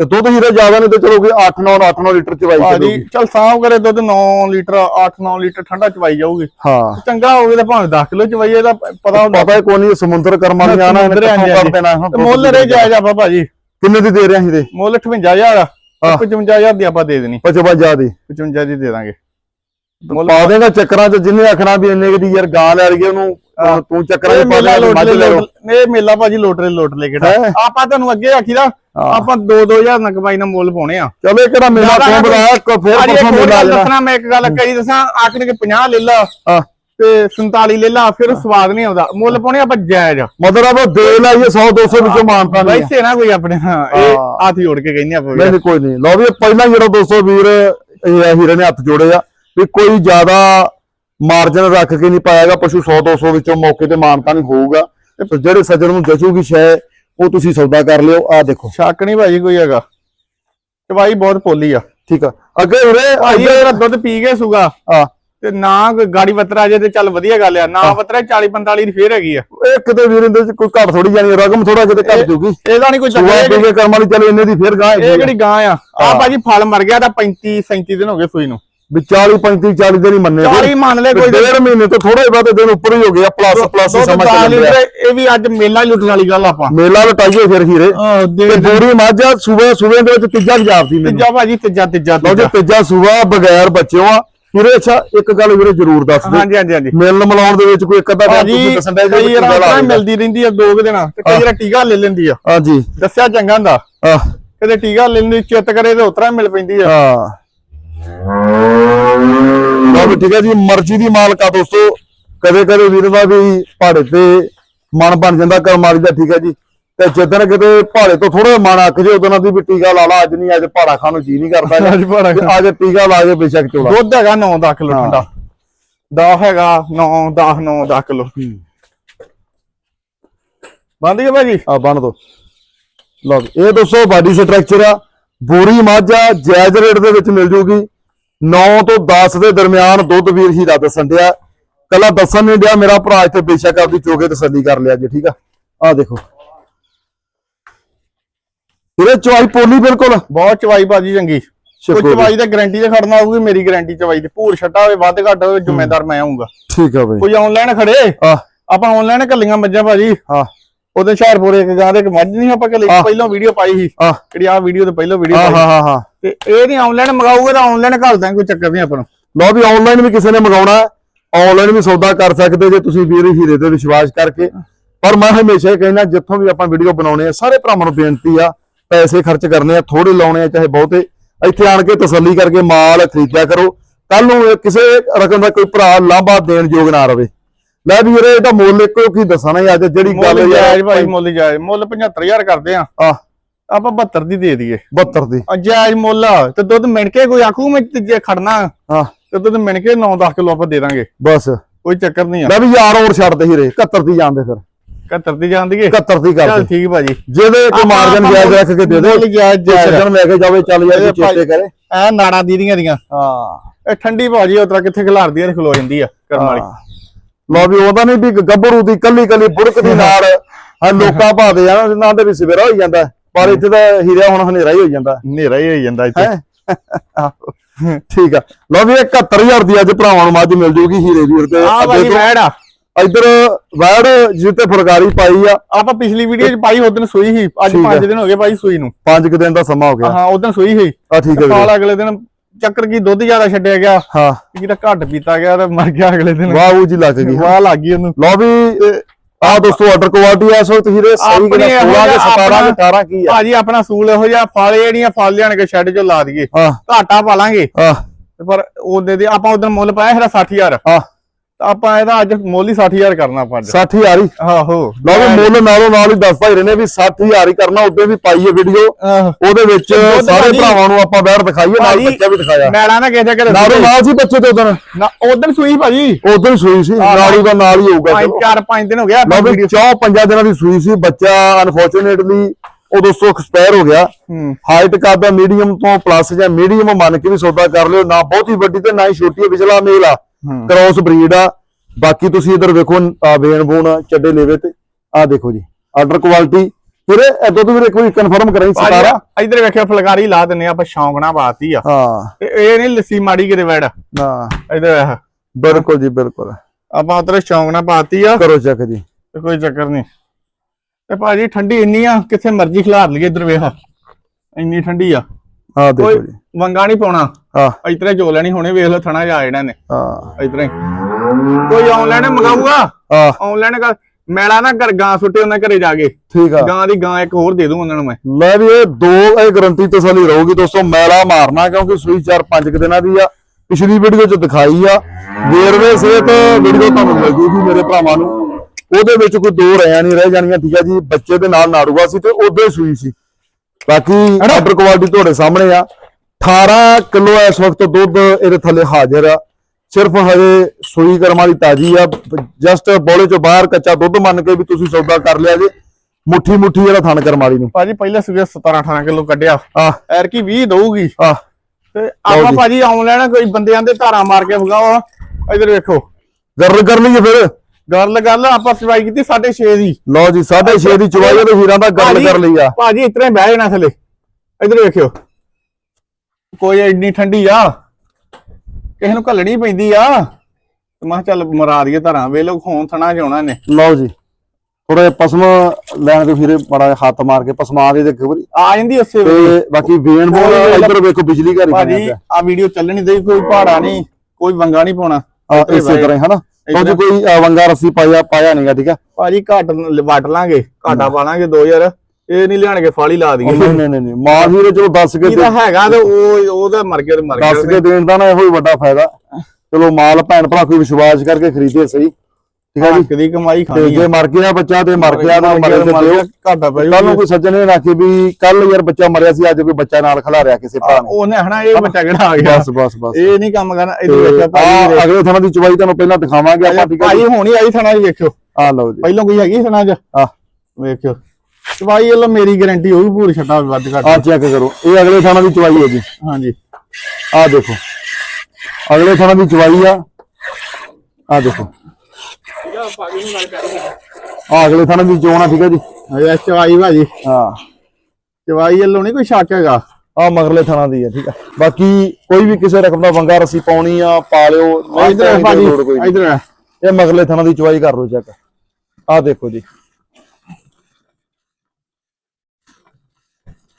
ਤੇ ਦੁੱਧ ਹੀ ਤਾਂ ਜ਼ਿਆਦਾ ਨਹੀਂ ਤੇ ਚਲੋ ਕੋਈ 8 9 8 9 ਲੀਟਰ ਚਵਾਈ ਭਾਜੀ ਚੱਲੂਗੀ। ਚਲ ਸਾਂਭ ਕਰੇ ਦੁੱਧ 9 ਲੀਟਰ 8-9 ਲੀਟਰ ਠੰਡਾ ਚਵਾਈ ਜਾਊਗੀ। ਹਾਂ। ਚੰਗਾ ਹੋਵੇ ਤਾਂ ਭਾਵੇਂ 10 ਕਿਲੋ ਚਵਾਈ ਇਹਦਾ ਪਤਾ ਹੁੰਦਾ। ਪਤਾ ਹੀ ਕੋਈ ਨਹੀਂ ਸਮੁੰਦਰ ਕਰਮਾਲੀ ਆਣਾ ਇਹਨੇ ਕਿੱਥੋਂ ਕਰ ਦੇਣਾ। ਤੇ ਮੁੱਲ ਰੇ ਜਾਇਜ਼ ਆਪਾਂ ਭਾਜੀ। ਕਿੰਨੇ ਦੀ ਦੇ ਰਿਹਾ ਸੀ ਤੇ? ਮੁੱਲ 58000 ਹਾਂ। 55000 ਦੀ ਆਪਾਂ ਦੇ ਦੇਣੀ। 55 ਦੀ। 55 ਦੀ ਦੇ ਦਾਂਗੇ। ਪਾ ਦੇਗਾ ਚੱਕਰਾਂ 'ਚ ਜਿੰਨੇ ਆਖਣਾ ਵੀ ਇੰਨੇ ਕੁ ਦੀ ਯਾਰ ਗਾਂ ਲੈ ਲਈਏ ਉਹਨੂੰ। ਹੁਣ ਤੂੰ ਚੱਕਰਾਂ 'ਚ ਪਾ ਦੇ ਲੋਟ ਮੱਝ ਲੈ ਲੈ ਲਓ। ਇਹ ਮੇਲਾ ਭਾਜੀ ਲੋਟਰੇ ਲੋਟ ਲੈ ਹੈਂ? ਆਪਾਂ ਤੁਹਾਨੂੰ ਅੱਗੇ ਆਖੀਦਾ। ਆਪਾਂ 2-2000 ਨਕ ਬਾਈ ਨਾਲ ਮੁੱਲ ਪਾਉਣੇ ਆ। ਚਲੋ ਇਹ ਕਿਹੜਾ ਮੇਲਾ ਨਾ ਬੁਲਾਇਆ ਫੇਰ ਪਰਸੋਂ ਮੇਲਾ ਦੱਸਣਾ ਮੈਂ ਇੱਕ ਗੱਲ ਕਹੀ ਦੱਸਾਂ ਆਖਣ ਕੇ 50 ਲੈ ਲਾ ਤੇ 47 ਲੈ ਲਾ ਫਿਰ ਸਵਾਦ ਨਹੀਂ ਆਉਂਦਾ। ਮੁੱਲ ਪਾਉਣੇ ਆਪਾਂ ਜਾਇਜ਼। ਮਤਲਬ ਦੇ ਲਾਈਏ 100 200 ਵਿੱਚੋਂ ਮਾਨਤਾ ਨਹੀਂ। ਵੈਸੇ ਨਾ ਕੋਈ ਆਪਣੇ ਹਾਂ ਇਹ। ਹੱਥ ਜੋੜ ਕੇ ਕਹਿੰਦੇ ਆਪਾਂ। ਨਹੀਂ ਕੋਈ ਨਹੀਂ। ਲਓ ਵੀ ਪਹਿਲਾਂ ਜਿਹੜਾ 200 ਵੀਰ ਇਹ ਹੀਰੇ ਨੇ ਹੱਥ ਜੋੜੇ ਆ ਵੀ ਕੋਈ ਜ਼ਿਆਦਾ ਮਾਰਜਨ ਰੱਖ ਕੇ ਨਹੀਂ ਪਾਏਗਾ ਪਸ਼ੂ 100 200 ਵਿੱਚੋਂ ਮੌਕੇ ਤੇ ਮਾਨਤਾ ਨਹੀਂ ਹੋਊਗਾ। ਤੇ ਜਿਹੜੇ ਸੱਜਣ ਨੂੰ ਜਚੂਗੀ ਸ਼ੈ ਉਹ ਤੁਸੀਂ ਸੌਦਾ ਕਰ ਲਿਓ ਆ ਦੇਖੋ। ਸ਼ੱਕ ਨਹੀਂ ਭਾਜੀ ਕੋਈ ਹੈਗਾ। ਚਵਾਈ ਬਹੁਤ ਪੋਲੀ ਆ। ਠੀਕ ਆ। ਅੱਗੇ ਵੀਰੇ ਭਾਜੀ ਜਿਹੜਾ ਦੁੱਧ ਪੀ ਕੇ ਸੁਗਾ। ਆ ਤੇ ਨਾ ਗਾੜੀ ਵਤਰਾ ਜੇ ਤੇ ਚੱਲ ਵਧੀਆ ਗੱਲ ਆ ਨਾ ਵਤਰਾ 40 45 ਦੀ ਫੇਰ ਹੈਗੀ ਆ। ਇਹ ਕਿਤੇ ਵੀਰ ਇਹਦੇ ਚ ਕੋਈ ਘੱਟ ਥੋੜੀ ਜਾਣੀ ਰਕਮ ਥੋੜਾ ਕਿਤੇ ਘੱਟ ਜੂਗੀ। ਇਹਦਾ ਨਹੀਂ ਕੋਈ ਚੱਕਰ ਇਹ ਕਿਹੜੀ- ਕਰਮ ਵਾਲੀ ਚੱਲ ਇੰਨੇ ਦੀ ਫੇਰ ਗਾਂ ਇਹ। ਕਿਹੜੀ ਗਾਂ ਆ। ਆ ਭਾਜੀ ਫਲ ਮਰ ਗਿਆ ਤਾਂ 35 37 ਦਿਨ ਹੋ ਗਏ ਸੂਈ ਨੂੰ। ਵੀ 40 35 40 ਦਿਨ ਹੀ ਮੰਨੇ 40 ਮੰਨ ਲੈ ਕੋਈ ਡੇਢ ਮਹੀਨੇ ਤੋਂ ਥੋੜੇ ਬਾਅਦ ਦਿਨ ਉੱਪਰ ਹੀ ਹੋ ਗਿਆ ਪਲੱਸ ਪਲੱਸ ਦੁੱਧ ਸਮਝ ਲੀਟਰ ਇਹ ਵੀ ਅੱਜ ਮੇਲਾ ਹੀ ਲੁੱਟਣ ਵਾਲੀ ਗੱਲ ਆਪਾਂ। ਮੇਲਾ ਲਟਾਈਏ ਫਿਰ ਹੀਰੇ। ਤੇ ਬੂਰੀ ਮੱਝ ਸੂਬੇ ਸੂਬੇ ਦੇ ਵਿੱਚ ਤੀਜਾ ਜਾਪਦੀ ਮੈਨੂੰ। ਤੀਜਾ ਭਾਜੀ ਤੀਜਾ ਤੀਜਾ ਲਓ ਜੀ ਤੀਜਾ। ਸੂਬਾ ਬਗੈਰ ਬੱਚਿਓ ਆ। ਵੀਰੇ ਅੱਛਾ ਇੱਕ ਗੱਲ ਵੀਰੇ ਜ਼ਰੂਰ ਦੱਸ ਦੇ ਹਾਂਜੀ ਹਾਂਜੀ ਹਾਂਜੀ। ਮਿਲਣ ਮਿਲਾਉਣ ਦੇ ਵਿੱਚ ਕੋਈ ਇੱਕ ਅੱਧਾ ਤੁਸੀਂ ਭਾਜੀ ਦੱਸਣ ਦੇ ਜੇ ਮਿਲਦੀ ਰਹਿੰਦੀ ਆ ਦੋ ਕੁ ਦਿਨ ਤੇ ਕਈ ਵਾਰ ਟੀਕਾ ਲੈ ਲੈਂਦੀ ਆ। ਹਾਂਜੀ। ਦੱਸਿਆ ਚੰਗਾ ਹੁੰਦਾ। ਕਦੇ ਟੀਕਾ ਲੈ ਲੈਂਦੀ ਚਿੱਤ ਕਰੇ ਤੇ ਉਤਰਾ ਮਿਲ ਪੈਂਦੀ ਆ। ਹਾਂ। ਵੀ ਠੀਕ ਹੈ ਜੀ ਮਰਜ਼ੀ ਦੀ ਮਾਲਕਾ ਦੋਸਤੋ ਕਦੇ ਕਦੇ ਵੀਰ ਦਾ ਵੀ ਪਹਾੜੇ ਤੇ ਮਨ ਬਣ ਜਾਂਦਾ ਕਰਮ ਵਾਲੀ ਦਾ ਠੀਕ ਹੈ ਜੀ। ਤੇ ਜਦੋਂ ਕਿਤੇ ਪਹਾੜੇ ਤੋਂ ਥੋੜਾ ਮਨ ਅੱਕ ਜੇ ਉਦੋਂ ਦੀ ਵੀ ਟੀਕਾ ਲਾ ਲਾ ਅੱਜ ਨਹੀਂ ਅੱਜ ਪਹਾੜਾ ਖਾਣ ਨੂੰ ਜੀ ਨਹੀਂ ਕਰਦਾ। ਅੱਜ ਪਹਾੜਾ ਤੇ ਅੱਜ ਟੀਕਾ ਲਾ ਕੇ ਬੇਸ਼ੱਕ ਚੋਲਾ। ਦੁੱਧ ਹੈਗਾ 9-10 ਕਿਲੋ। ਠੰਡਾ। 10 ਹੈਗਾ 9 10 9 10 ਕਿਲੋ। ਬੰਦ ਗਿਆ ਭਾਜੀ? ਆ ਬਣ ਦੋ। ਲਓ ਇਹ ਦੋਸਤੋ ਬਾਡੀ ਸਟਰਕਚਰ ਆ। ਬੋਰੀ ਮੱਝ ਜਾਇਜ਼ ਰੇਟ ਦੇ ਵਿੱਚ ਮਿਲ ਜੂਗੀ। 9 ਤੋਂ 10 ਦੇ ਦਰਮਿਆਨ ਦੁੱਧ ਵੀਰ ਹੀਰਾ ਦੱਸਣ ਡਿਆ। ਕੱਲਾ ਦੱਸਣ ਨਹੀਂ ਡਿਆ ਮੇਰਾ ਭਰਾ ਇੱਥੇ ਬੇਸ਼ੱਕ ਆਪਦੀ ਚੋਕੇ ਤਸੱਲੀ ਕਰ ਲਿਆ ਜੀ ਠੀਕ ਆ? ਆ ਦੇਖੋ। ਇਹਦੇ ਚਵਾਈ ਪੋਲੀ ਬਿਲਕੁਲ। ਬਹੁਤ ਚਵਾਈ ਭਾਜੀ ਚੰਗੀ। ਕੋਈ। ਚਵਾਈ ਦਾ ਗਾਰੰਟੀ ਤੇ ਖੜਨਾ ਹੋਊਗੀ ਮੇਰੀ ਗਾਰੰਟੀ ਚਵਾਈ ਦੀ ਭੂਰ ਛੱਟਾ ਹੋਵੇ ਵੱਧ ਘੱਟ ਹੋਵੇ ਜ਼ਿੰਮੇਦਾਰ ਮੈਂ ਆਉਂਗਾ ਠੀਕ ਆ ਬਈ। ਕੋਈ ਆਨਲਾਈਨ ਖੜੇ? ਆਪਾਂ ਆਨਲਾਈਨ ਕੱਲੀਆਂ ਮੱਝਾਂ ਭਾਜੀ। ਆ। ਉਹਦੇ ਹੁਸ਼ਿਆਰਪੁਰ ਇੱਕ ਗਾਂ ਦੇ ਇੱਕ ਮੱਝ ਨਹੀਂ ਆਪਾਂ ਕੱਲੀ। ਪਹਿਲਾਂ ਵੀਡੀਓ ਪਾਈ ਸੀ। ਜਿਹੜੀ ਆ ਵੀਡੀਓ ਤੇ ਪਹਿਲਾਂ ਵੀਡੀਓ ਹਾਂ ਪਾਈ ਹਾਂ ਹਾਂ ਹਾਂ ਤੇ ਇਹ ਨਹੀਂ ਆਨਲਾਈਨ ਮੰਗਾਊਗਾ ਤਾਂ ਆਨਲਾਈਨ ਘੱਲ ਦਾਂਗੇ ਕੋਈ ਚੱਕਰ ਨਹੀਂ ਆਪਾਂ ਨੂੰ। ਲਓ ਵੀ ਆਨਲਾਈਨ ਵੀ ਕਿਸੇ ਨੇ ਮੰਗਾਉਣਾ ਆਨਲਾਈਨ ਵੀ ਸੌਦਾ ਕਰ ਸਕਦੇ ਜੇ ਤੁਸੀਂ ਵੀਰ ਹੀਰੇ ਤੇ ਵਿਸ਼ਵਾਸ ਕਰਕੇ। ਪਰ ਮੈਂ ਹਮੇਸ਼ਾ ਹੀ ਕਹਿੰਦਾ ਜਿੱਥੋਂ ਵੀ ਆਪਾਂ ਵੀਡੀਓ ਬਣਾਉਣੇ ਆ ਸਾਰੇ ਭਰਾਵਾਂ ਨੂੰ ਬੇਨਤੀ ਆ ਪੈਸੇ ਖਰਚ ਕਰਨੇ ਆ ਥੋੜੇ ਲਾਉਣੇ ਆ ਚਾਹੇ ਬਹੁਤੇ। ਇੱਥੇ ਆਣ ਕੇ ਤਸੱਲੀ ਕਰਕੇ ਮਾਲ ਖਰੀਦਿਆ ਕਰੋ। ਕੱਲ ਨੂੰ ਕਿਸੇ ਰਕਮ ਦਾ ਕੋਈ ਭਰਾ ਲਾਂਭਾ ਦੇਣ ਯੋਗ ਨਾ ਰਵੇ। ਲੈ ਵੀ ਵੀਰੇ ਇਹਦਾ ਮੁੱਲ ਇੱਕੋ ਕੀ ਦੱਸਣਾ ਅੱਜ ਜਿਹੜੀ ਗੱਲ ਮੁੱਲ ਜਾਇਜ਼ ਭਾਈ ਮੁੱਲ ਜਾਇਜ਼। ਮੁੱਲ 75000 ਕਰਦੇ ਆ। ਆ ਆਪਾਂ 72 ਦੀ ਦੇ ਦਈਏ। 72 ਦੀ। ਜਾਇਜ਼ ਮੁੱਲ ਆ, ਤੇ ਦੁੱਧ ਮਿਣ ਕੇ ਕੋਈ ਆਖੂ ਮੈਂ ਜੇ ਖੜਨਾ। ਹਾਂ। ਤੇ ਦੁੱਧ ਮਿਣ ਕੇ 9-10 ਕਿਲੋ ਆਪਾਂ ਦੇ ਦਾਂਗੇ। ਬਸ। ਕੋਈ ਚੱਕਰ ਨਹੀਂ ਆ। ਲੈ ਵੀ ਯਾਰ ਹੋਰ ਛੱਡ ਦੇ ਹੀਰੇ 71 ਦੀ ਜਾਂਦੇ ਫਿਰ। 71 ਦੀ ਜਾਣ ਦੀਏ 71 ਦੀ ਚੱਲ ਕਰਦੇ ਠੀਕ ਭਾਜੀ। ਜਿਹਦੇ ਕੋਈ ਮਾਰਜਨ ਜਾਇਜ਼ ਰੱਖ ਕੇ ਦੇ ਦੇ। ਮੁੱਲ ਜਾਇਜ਼ ਜਾਇਜ਼। ਸੱਜਣ ਲੈ ਕੇ ਜਾਵੇ ਚੱਲ ਯਾਰ ਚੇਤੇ ਕਰੇ। ਐ ਨਾੜਾਂ ਦੀਦੀਆਂ ਦੀਆਂ। ਹਾਂ। ਇਹ ਠੰਡੀ ਭਾਜੀ ਉਤਰਾ ਕਿੱਥੇ ਖਿਲਾਰਦੀ ਆ ਖਲੋ ਜਾਂਦੀ ਆ ਕਰਮ ਵਾਲੀ। ਲੋ ਵੀ ਉਹਦਾ ਨਹੀਂ ਵੀ ਗੱਭਰੂ ਦੀ ਕੱਲੀ ਕੱਲੀ ਬੁੜਕ ਦੀ ਨਾਲ ਆ ਲੋਕਾਂ ਭਾਦੇ ਆ ਨਾ ਦੇ ਵੀ ਸਵੇਰਾ ਹੋ ਜਾਂਦਾ ਪਰ ਇੱਥੇ ਤਾਂ ਹੀਰਾ ਹੁਣ ਹਨੇਰਾ ਹੀ ਹੋ ਜਾਂਦਾ। ਹਨੇਰਾ ਹੀ ਹੋਈ ਜਾਂਦਾ ਇੱਥੇ। ਠੀਕ ਆ। ਲੋ ਵੀ 71000 ਦੀ ਅੱਜ ਭਰਾਵਾਂ ਨੂੰ ਮੱਝ ਮਿਲ ਜੂਗੀ ਹੀਰੇ ਵੀਰ ਤੇ। ਆ ਅੱਗੇ ਵੈੜ ਆ। ਤੋਂ ਇੱਧਰ ਵੈੜ ਜਿੱਤੇ ਫੁਲਕਾਰੀ ਪਾਈ ਆ। ਆਪਾਂ ਪਿਛਲੀ ਵੀਡੀਓ ਚ ਪਾਈ ਉਦੋਂ ਸੂਈ ਸੀ ਅੱਜ ਠੀਕ ਆ। 5 ਦਿਨ ਹੋ ਗਏ ਭਾਈ ਸੂਈ ਨੂੰ। ਪੰਜ ਕੁ ਦਿਨ ਦਾ ਸਮਾਂ ਹੋ ਗਿਆ। ਹਾਂ ਉਦੋਂ ਸੂਈ ਸੀ। ਆ ਠੀਕ ਹੈ ਸਾਲ ਅਗਲੇ ਦਿਨ ਚੱਕਰ ਕੀ ਦੁੱਧ ਜ਼ਿਆਦਾ ਛੱਡਿਆ ਗਿਆ। ਹਾਂ। ਕਿਤੇ ਘੱਟ ਪੀਤਾ ਗਿਆ ਤੇ ਮਰ ਗਿਆ ਅਗਲੇ ਦਿਨ। ਵਾਹ ਜੀ ਲੱਗ ਗਈ। ਵਾਹ ਲੱਗ ਗਈ ਉਹਨੂੰ। ਲੋ ਵੀ ਆ ਦੋਸਤੋ ਆਰਡਰ ਕੁਆਲਿਟੀ ਇਸ ਵਕਤ ਹੀਰੇ ਸਹੀ ਆਪਣੀ ਕਿਹੜਾ ਇਹੋ 16 ਦੇ ਜਿਹਾ 17 ਦੇ ਆਪਣਾ- 18 ਕੀ ਆ? ਭਾਜੀ ਆਪਣਾ ਸੂਲ ਇਹੋ ਜਿਹਾ ਫਲ ਜਿਹੜੀਆਂ ਫਲ ਲਿਆਣ ਕੇ ਸ਼ੈੱਡ ਚੋਂ ਲਾ ਦਈਏ। ਹਾਂ। ਘਾਟਾ ਪਾ ਲਾਂਗੇ। ਹਾਂ। ਤੇ ਪਰ ਉਹਦੇ ਦੇ ਆਪਾਂ ਉਦੋਂ ਮੁੱਲ ਪਾਇਆ era 60000 ਹਾਂ। ਤਾਂ ਆਪਾਂ ਇਹਦਾ ਅੱਜ ਮੁੱਲ ਹੀ 60000 ਕਰਨਾ ਆਪਾਂ ਅੱਜ। 60000 ਹੀ? ਆਹੋ। ਲਓ ਵੀ ਮੁੱਲ ਨਾਲੋਂ ਨਾਲ ਹੀ ਦੱਸਦਾ ਹੀ ਰਹਿੰਦੇ ਵੀ 60000 ਹੀ ਕਰਨਾ ਉੱਤੇ ਵੀ ਪਾਈ ਹੈ ਵੀਡੀਓ ਉਹਦੇ ਵਿੱਚ ਸਾਰੇ ਭਰਾਵਾਂ ਨੂੰ ਆਪਾਂ ਬੈਠ ਦਿਖਾਈਏ ਨਾਲ ਬੱਚਾ ਵੀ ਦਿਖਾਇਆ। ਮੈਲਾ ਨਾ ਕਿਸੇ ਘਰੇ ਨਾਲੋਂ ਨਾਲ ਸੀ ਬੱਚੇ ਤੇ ਉਦੋਂ। ਨਾ ਉਦੋਂ ਸੂਈ ਭਾਜੀ। ਉਦੋਂ ਸੂਈ ਸੀ ਨਾਲੋਂ ਦਾ ਨਾਲ ਹੀ ਹੋਊਗਾ ਪੰਜ ਚਾਰ ਪੰਜ ਦਿਨ ਹੋ ਗਿਆ। ਲਓ ਵੀ ਚੌ ਪੰਜਾਂ ਦਿਨਾਂ ਦੀ ਸੂਈ ਸੀ ਬੱਚਾ ਅਨਫੋਰਚੂਨੇਟਲੀ ਉਹ ਦੋਸਤੋ ਐਕਸਪਾਇਰ ਹੋ ਗਿਆ। ਹਾਈਟ ਕਰਦਾ ਮੀਡੀਅਮ ਤੋਂ ਪਲੱਸ ਜਾਂ ਮੀਡੀਅਮ ਮੰਨ ਕੇ ਵੀ ਸੌਦਾ ਕਰ ਲਿਓ ਨਾ ਬਹੁਤੀ ਵੱਡੀ ਤੇ ਨਾ ਹੀ ਛੋਟੀ ਹੈ ਵਿਚਲਾ ਮੇਲ ਆ। ਕ੍ਰੋਸ ਬਰੀਡ ਆ। ਬਾਕੀ ਤੁਸੀਂ ਇਧਰ ਵੇਖੋ ਆ ਵੇਨ ਬੂਨ ਚੱਡੇ ਲੇਵੇ ਤੇ ਆ ਦੇਖੋ ਜੀ। ਆਰਡਰ ਕੁਆਲਿਟੀ ਫਿਰ ਇਦੋਂ ਤੋਂ ਵੀਰੇ ਕੋਈ ਕਨਫਰਮ ਕਰਾਈ 17 ਭਾਜੀ ਇਧਰ ਵੇਖਿਆ ਫੁਲਕਾਰੀ ਲਾ ਦਿੰਨੇ ਆ ਆਪਾਂ ਸ਼ੌਂਕ ਨਾਲ ਬਾਤੀ ਆ। ਹਾਂ। ਤੇ ਇਹ ਨਹੀਂ ਲੱਸੀ ਮਾੜੀ ਕਿਤੇ ਵੈੜ ਨਾ। ਇਧਰ ਬਿਲਕੁਲ ਜੀ ਬਿਲਕੁਲ। ਆਪਾਂ ਉਧਰ ਸ਼ੌਂਕ ਨਾਲ ਬਾਤੀ ਆ। ਕਰੋ ਚੈੱਕ ਜੀ। ਕੋਈ ਚੱਕਰ ਨਹੀਂ। ਤੇ ਭਾਜੀ ਠੰਡੀ ਇੰਨੀ ਆ ਕਿੱਥੇ ਮਰਜ਼ੀ ਖਿਲਾਰ ਲਈਏ ਇਧਰ ਵੇਖ। ਇੰਨੀ ਠੰਡੀ ਆ। ਆ ਦੇਖੋ ਕੋਈ ਜੀ। ਵੰਗਾ ਨਹੀਂ ਪਾਉਣਾ। ਹਾਂ। ਇਤਰੇ ਚੋ ਲੈਣੀ ਹੁਣੇ ਵੇਖ ਲਓ ਥਣਾ ਜਾ ਇਹਨਾਂ ਨੇ। ਹਾਂ। ਇਤਰੇ। ਕੋਈ ਆਨਲਾਈਨ ਮੰਗਾਊਗਾ? ਹਾਂ। ਆਨਲਾਈਨ ਕਰ ਮੈਲਾ ਨਾ ਕਰ ਗਾਂ ਸੁੱਟੇ ਉਹਨਾਂ ਘਰੇ ਜਾ ਕੇ। ਠੀਕ ਆ। ਗਾਂ ਦੀ ਗਾਂ ਇੱਕ ਹੋਰ ਦੇ ਦੂੰ ਉਹਨਾਂ ਨੂੰ ਮੈਂ। ਲੈ ਵੀ ਇਹ ਦੋ ਇਹ ਗਰੰਟੀ ਤਸੱਲੀ ਰਹੂਗੀ ਦੋਸਤੋ ਮੈਲਾ ਮਾਰਨਾ ਕਿਉਂਕਿ ਸੂਈ ਚਾਰ ਪੰਜ ਕੁ ਦਿਨਾਂ ਦੀ ਆ। ਪਿਛਲੀ ਵੀਡੀਓ ਚ ਦਿਖਾਈ ਆ। ਵੇਰਵੇ ਸਿਹਤ ਵੀਡੀਓ ਤੁਹਾਨੂੰ ਮਿਲ ਜੂਗੀ ਮੇਰੇ ਭਰਾਵਾਂ ਨੂੰ। ਉਹਦੇ ਵਿੱਚ ਕੋਈ ਦੋ ਰਿਆਂ ਨਹੀਂ ਰਹਿ ਜਾਣੀਆਂ ਠੀਕ ਆ ਜੀ। ਬੱਚੇ ਦੇ ਨਾਲ ਨਾੜੂਆ ਸੀ ਤੇ ਉਹਦੇ ਸੂਈ ਸੀ। ਬਾਕੀ ਆਰਡਰ ਕੁਆਲਿਟੀ ਤੁਹਾਡੇ ਸਾਹਮਣੇ ਆ। 18 ਕਿਲੋ ਇਸ ਵਕਤ ਦੁੱਧ ਇਹਦੇ ਥੱਲੇ ਹਾਜ਼ਰ ਆ। ਸਿਰਫ ਹਜੇ ਸੂਈ ਕਰਮ ਵਾਲੀ ਤਾਜੀ ਆ। ਜਸਟ ਬੋਲੇ ਚੋਂ ਬਾਹਰ ਕੱਚਾ ਦੁੱਧ ਮੰਨ ਕੇ ਵੀ ਤੁਸੀਂ ਸੌਦਾ ਕਰ ਲਿਆ ਜੇ। ਮੁੱਠੀ ਮੁੱਠੀ ਜਿਹੜਾ ਥਣ ਕਰਮ ਵਾਲੀ ਨੂੰ। ਭਾਜੀ ਪਹਿਲੇ ਸੂਏ 17 18 ਕਿਲੋ ਕੱਢਿਆ। ਆ ਐਰ ਕੀ 20 ਦਊਗੀ। ਆ ਤੇ ਆਪਾਂ। ਭਾਜੀ ਆਨਲਾਈਨ ਕੋਈ ਬੰਦਿਆਂ ਦੇ ਧਾਰਾ ਮਾਰ ਕੇ ਵਗਾਵਾ ਇਧਰ ਵੇਖੋ। ਗਰਲ ਕਰ ਲਈਏ ਫਿਰ। ਗੱਲ ਗੱਲ ਆਪਾਂ ਸਵਾਈ ਕੀਤੀ 6.5 ਦੀ। ਲਓ ਜੀ 6.5 ਦੀ ਚਵਾਈ ਤੇ ਹੀਰਾਂ ਦਾ ਗਰਲ ਕਰ ਲਈ ਆ। ਭਾਜੀ ਇਤਨੇ ਬਹਿ ਜਾਣਾ ਥੱਲੇ। ਇਧਰ ਵੇਖਿਓ। ਕੋਈ ਐਡੀ ਠੰਡੀ ਆ। ਕਿਸੇ ਨੂੰ ਘੱਲਣੀ ਪੈਂਦੀ ਆ। ਮੈਂ ਚੱਲ ਮਰਾ ਦਈਏ ਧਰਾਂ। ਵੇ ਲੋਕ ਹੋਂ ਥਣਾ ਜਾਉਣਾ ਨੇ ਲਓ ਜੀ। ਥੋੜੇ ਪਸਮ ਲੈਣ ਦੇ ਫਿਰੇ ਬੜਾ ਹੱਥ ਮਾਰ ਕੇ ਪਸਮਾ ਦੇ ਦੇਖੋ ਬਰੀ ਆ ਜਾਂਦੀ ਉਸੇ ਵੇਲੇ ਤੇ ਬਾਕੀ ਵੇਣ ਬੋਲ ਇੱਧਰ ਵੇਖੋ ਬਿਜਲੀ ਘਰ ਹੀ ਆ। ਵੀਡੀਓ ਚੱਲਣੀ ਦੇ ਕੋਈ ਪਹਾੜਾ ਨਹੀਂ। ਕੋਈ ਵੰਗਾ ਨਹੀਂ ਪਾਉਣਾ। ਇਸੇ ਤਰ੍ਹਾਂ ਹੀ ਹਨਾ? ਕਿਉਂਕਿ ਕੋਈ ਵੰਗਾ ਰੱਸੀ ਪਾਇਆ ਪਾਇਆ ਨਹੀਂਗਾ ਠੀਕ ਆ? ਭਾਜੀ ਘਾਟ ਵੱਟ ਲਾਂਗੇ ਘਾਟਾ ਪਾ ਲਾਂਗੇ 2000 ਇਹ ਨਹੀਂ ਲਿਆਣ ਕੇ ਫਾਲੀ ਲਾ ਦਈਏ। ਨਹੀਂ ਨਹੀਂ ਨਹੀਂ ਮਾਲ ਵੀਰੇ ਚਲੋ ਦੱਸ ਕੇ ਇਹਦਾ ਹੈਗਾ ਤੇ ਉਹ ਉਹਦਾ ਮਰ ਗਿਆ ਤੇ ਮਰ ਦੱਸ ਗਿਆ ਕੇ ਦੇਣ ਦਾ ਨਾ ਇਹੋ ਹੀ ਵੱਡਾ ਫਾਇਦਾ। ਚਲੋ ਮਾਲ ਭੈਣ ਭਰਾ ਕੋਈ ਵਿਸ਼ਵਾਸ ਕਰਕੇ ਖਰੀਦੇ ਸਹੀ। ਠੀਕ ਆ ਜੀ? ਕਦੀ ਕਮਾਈ ਤੇ ਖਾਣੀ ਜੇ ਮਰ ਗਿਆ ਬੱਚਾ ਤੇ ਮਰ ਗਿਆ ਨਾ ਮਰੇ ਤੇ ਘਾਟਾ ਪੈ ਕੱਲ ਨੂੰ ਕੋਈ ਸੱਜਣ ਨੇ ਰੱਖੀ ਵੀ ਕੱਲ ਯਾਰ ਬੱਚਾ ਮਰਿਆ ਸੀ ਅੱਜ ਕੋਈ ਬੱਚਾ ਨਾਲ ਖਿਲਾਰਿਆ ਕਿਸੇ ਭਰਾ ਨੇ। ਉਹਨੇ ਹਨਾ ਇਹ ਬੱਚਾ ਕਿਹੜਾ ਆ ਗਿਆ? ਬਸ ਬਸ ਬਸ। ਇਹ ਨਹੀਂ ਕੰਮ ਕਰਨਾ ਇਹਦੇ ਤੇ ਵਿੱਚ ਆਹ ਅਗਲੇ ਥਾਂ ਦੀ ਚਵਾਈ ਤੁਹਾਨੂੰ ਪਹਿਲਾਂ ਦਿਖਾਵਾਂਗੇ ਆਪਾਂ ਠੀਕ ਆ ਭਾਈ ਹੋਣੀ ਆਈ ਥਣਾ ਜੀ ਵੇਖਿਓ। ਆ ਲਓ ਜੀ। ਪਹਿਲਾਂ ਕੋਈ ਹੈਗੀ ਥਣਾ ਚ? ਆ ਵੇਖਿਓ। ਭਾਈ ਇਹ ਮੇਰੀ ਗਾਰੰਟੀ ਹੋਊਗੀ ਪੂਰੀ ਛੱਟਾ ਵੱਧ ਘੱਟ। ਆ ਚੈੱਕ ਕਰੋ। ਇਹ ਅਗਲੇ ਥਾਂ ਦੀ ਚਵਾਈ ਹੈ ਜੀ। ਹਾਂਜੀ। ਆ ਦੇਖੋ। ਅਗਲੇ ਥਾਂ ਦੀ ਚਵਾਈ ਆ। ਆ ਦੇਖੋ। ਆ ਅਗਲੇ ਥਾਂ ਦੀ ਚੋਣ ਆ ਠੀਕ ਹੈ ਜੀ। ਇਹ ਚਵਾਈ ਭਾਜੀ। ਹਾਂ। ਚਵਾਈ ਵੱਲੋਂ ਨਹੀਂ ਕੋਈ ਸ਼ੱਕ ਹੈਗਾ? ਆ ਮਗਰਲੇ ਥਾਣਾ ਦੀ ਆ ਠੀਕ ਆ। ਬਾਕੀ ਕੋਈ ਵੀ ਕਿਸੇ ਰਕਮ ਦਾ ਵੰਗਾ ਰਸੀ ਪਾਉਣੀ ਆ ਪਾ ਲਿਓ ਨਹੀਂ ਇਧਰ ਭਾਜੀ। ਇਧਰ ਇਹ ਮਗਰਲੇ ਥਾਣਾ ਦੀ ਚਵਾਈ ਕਰ ਲਓ ਚੈੱਕ। ਆ ਦੇਖੋ ਜੀ।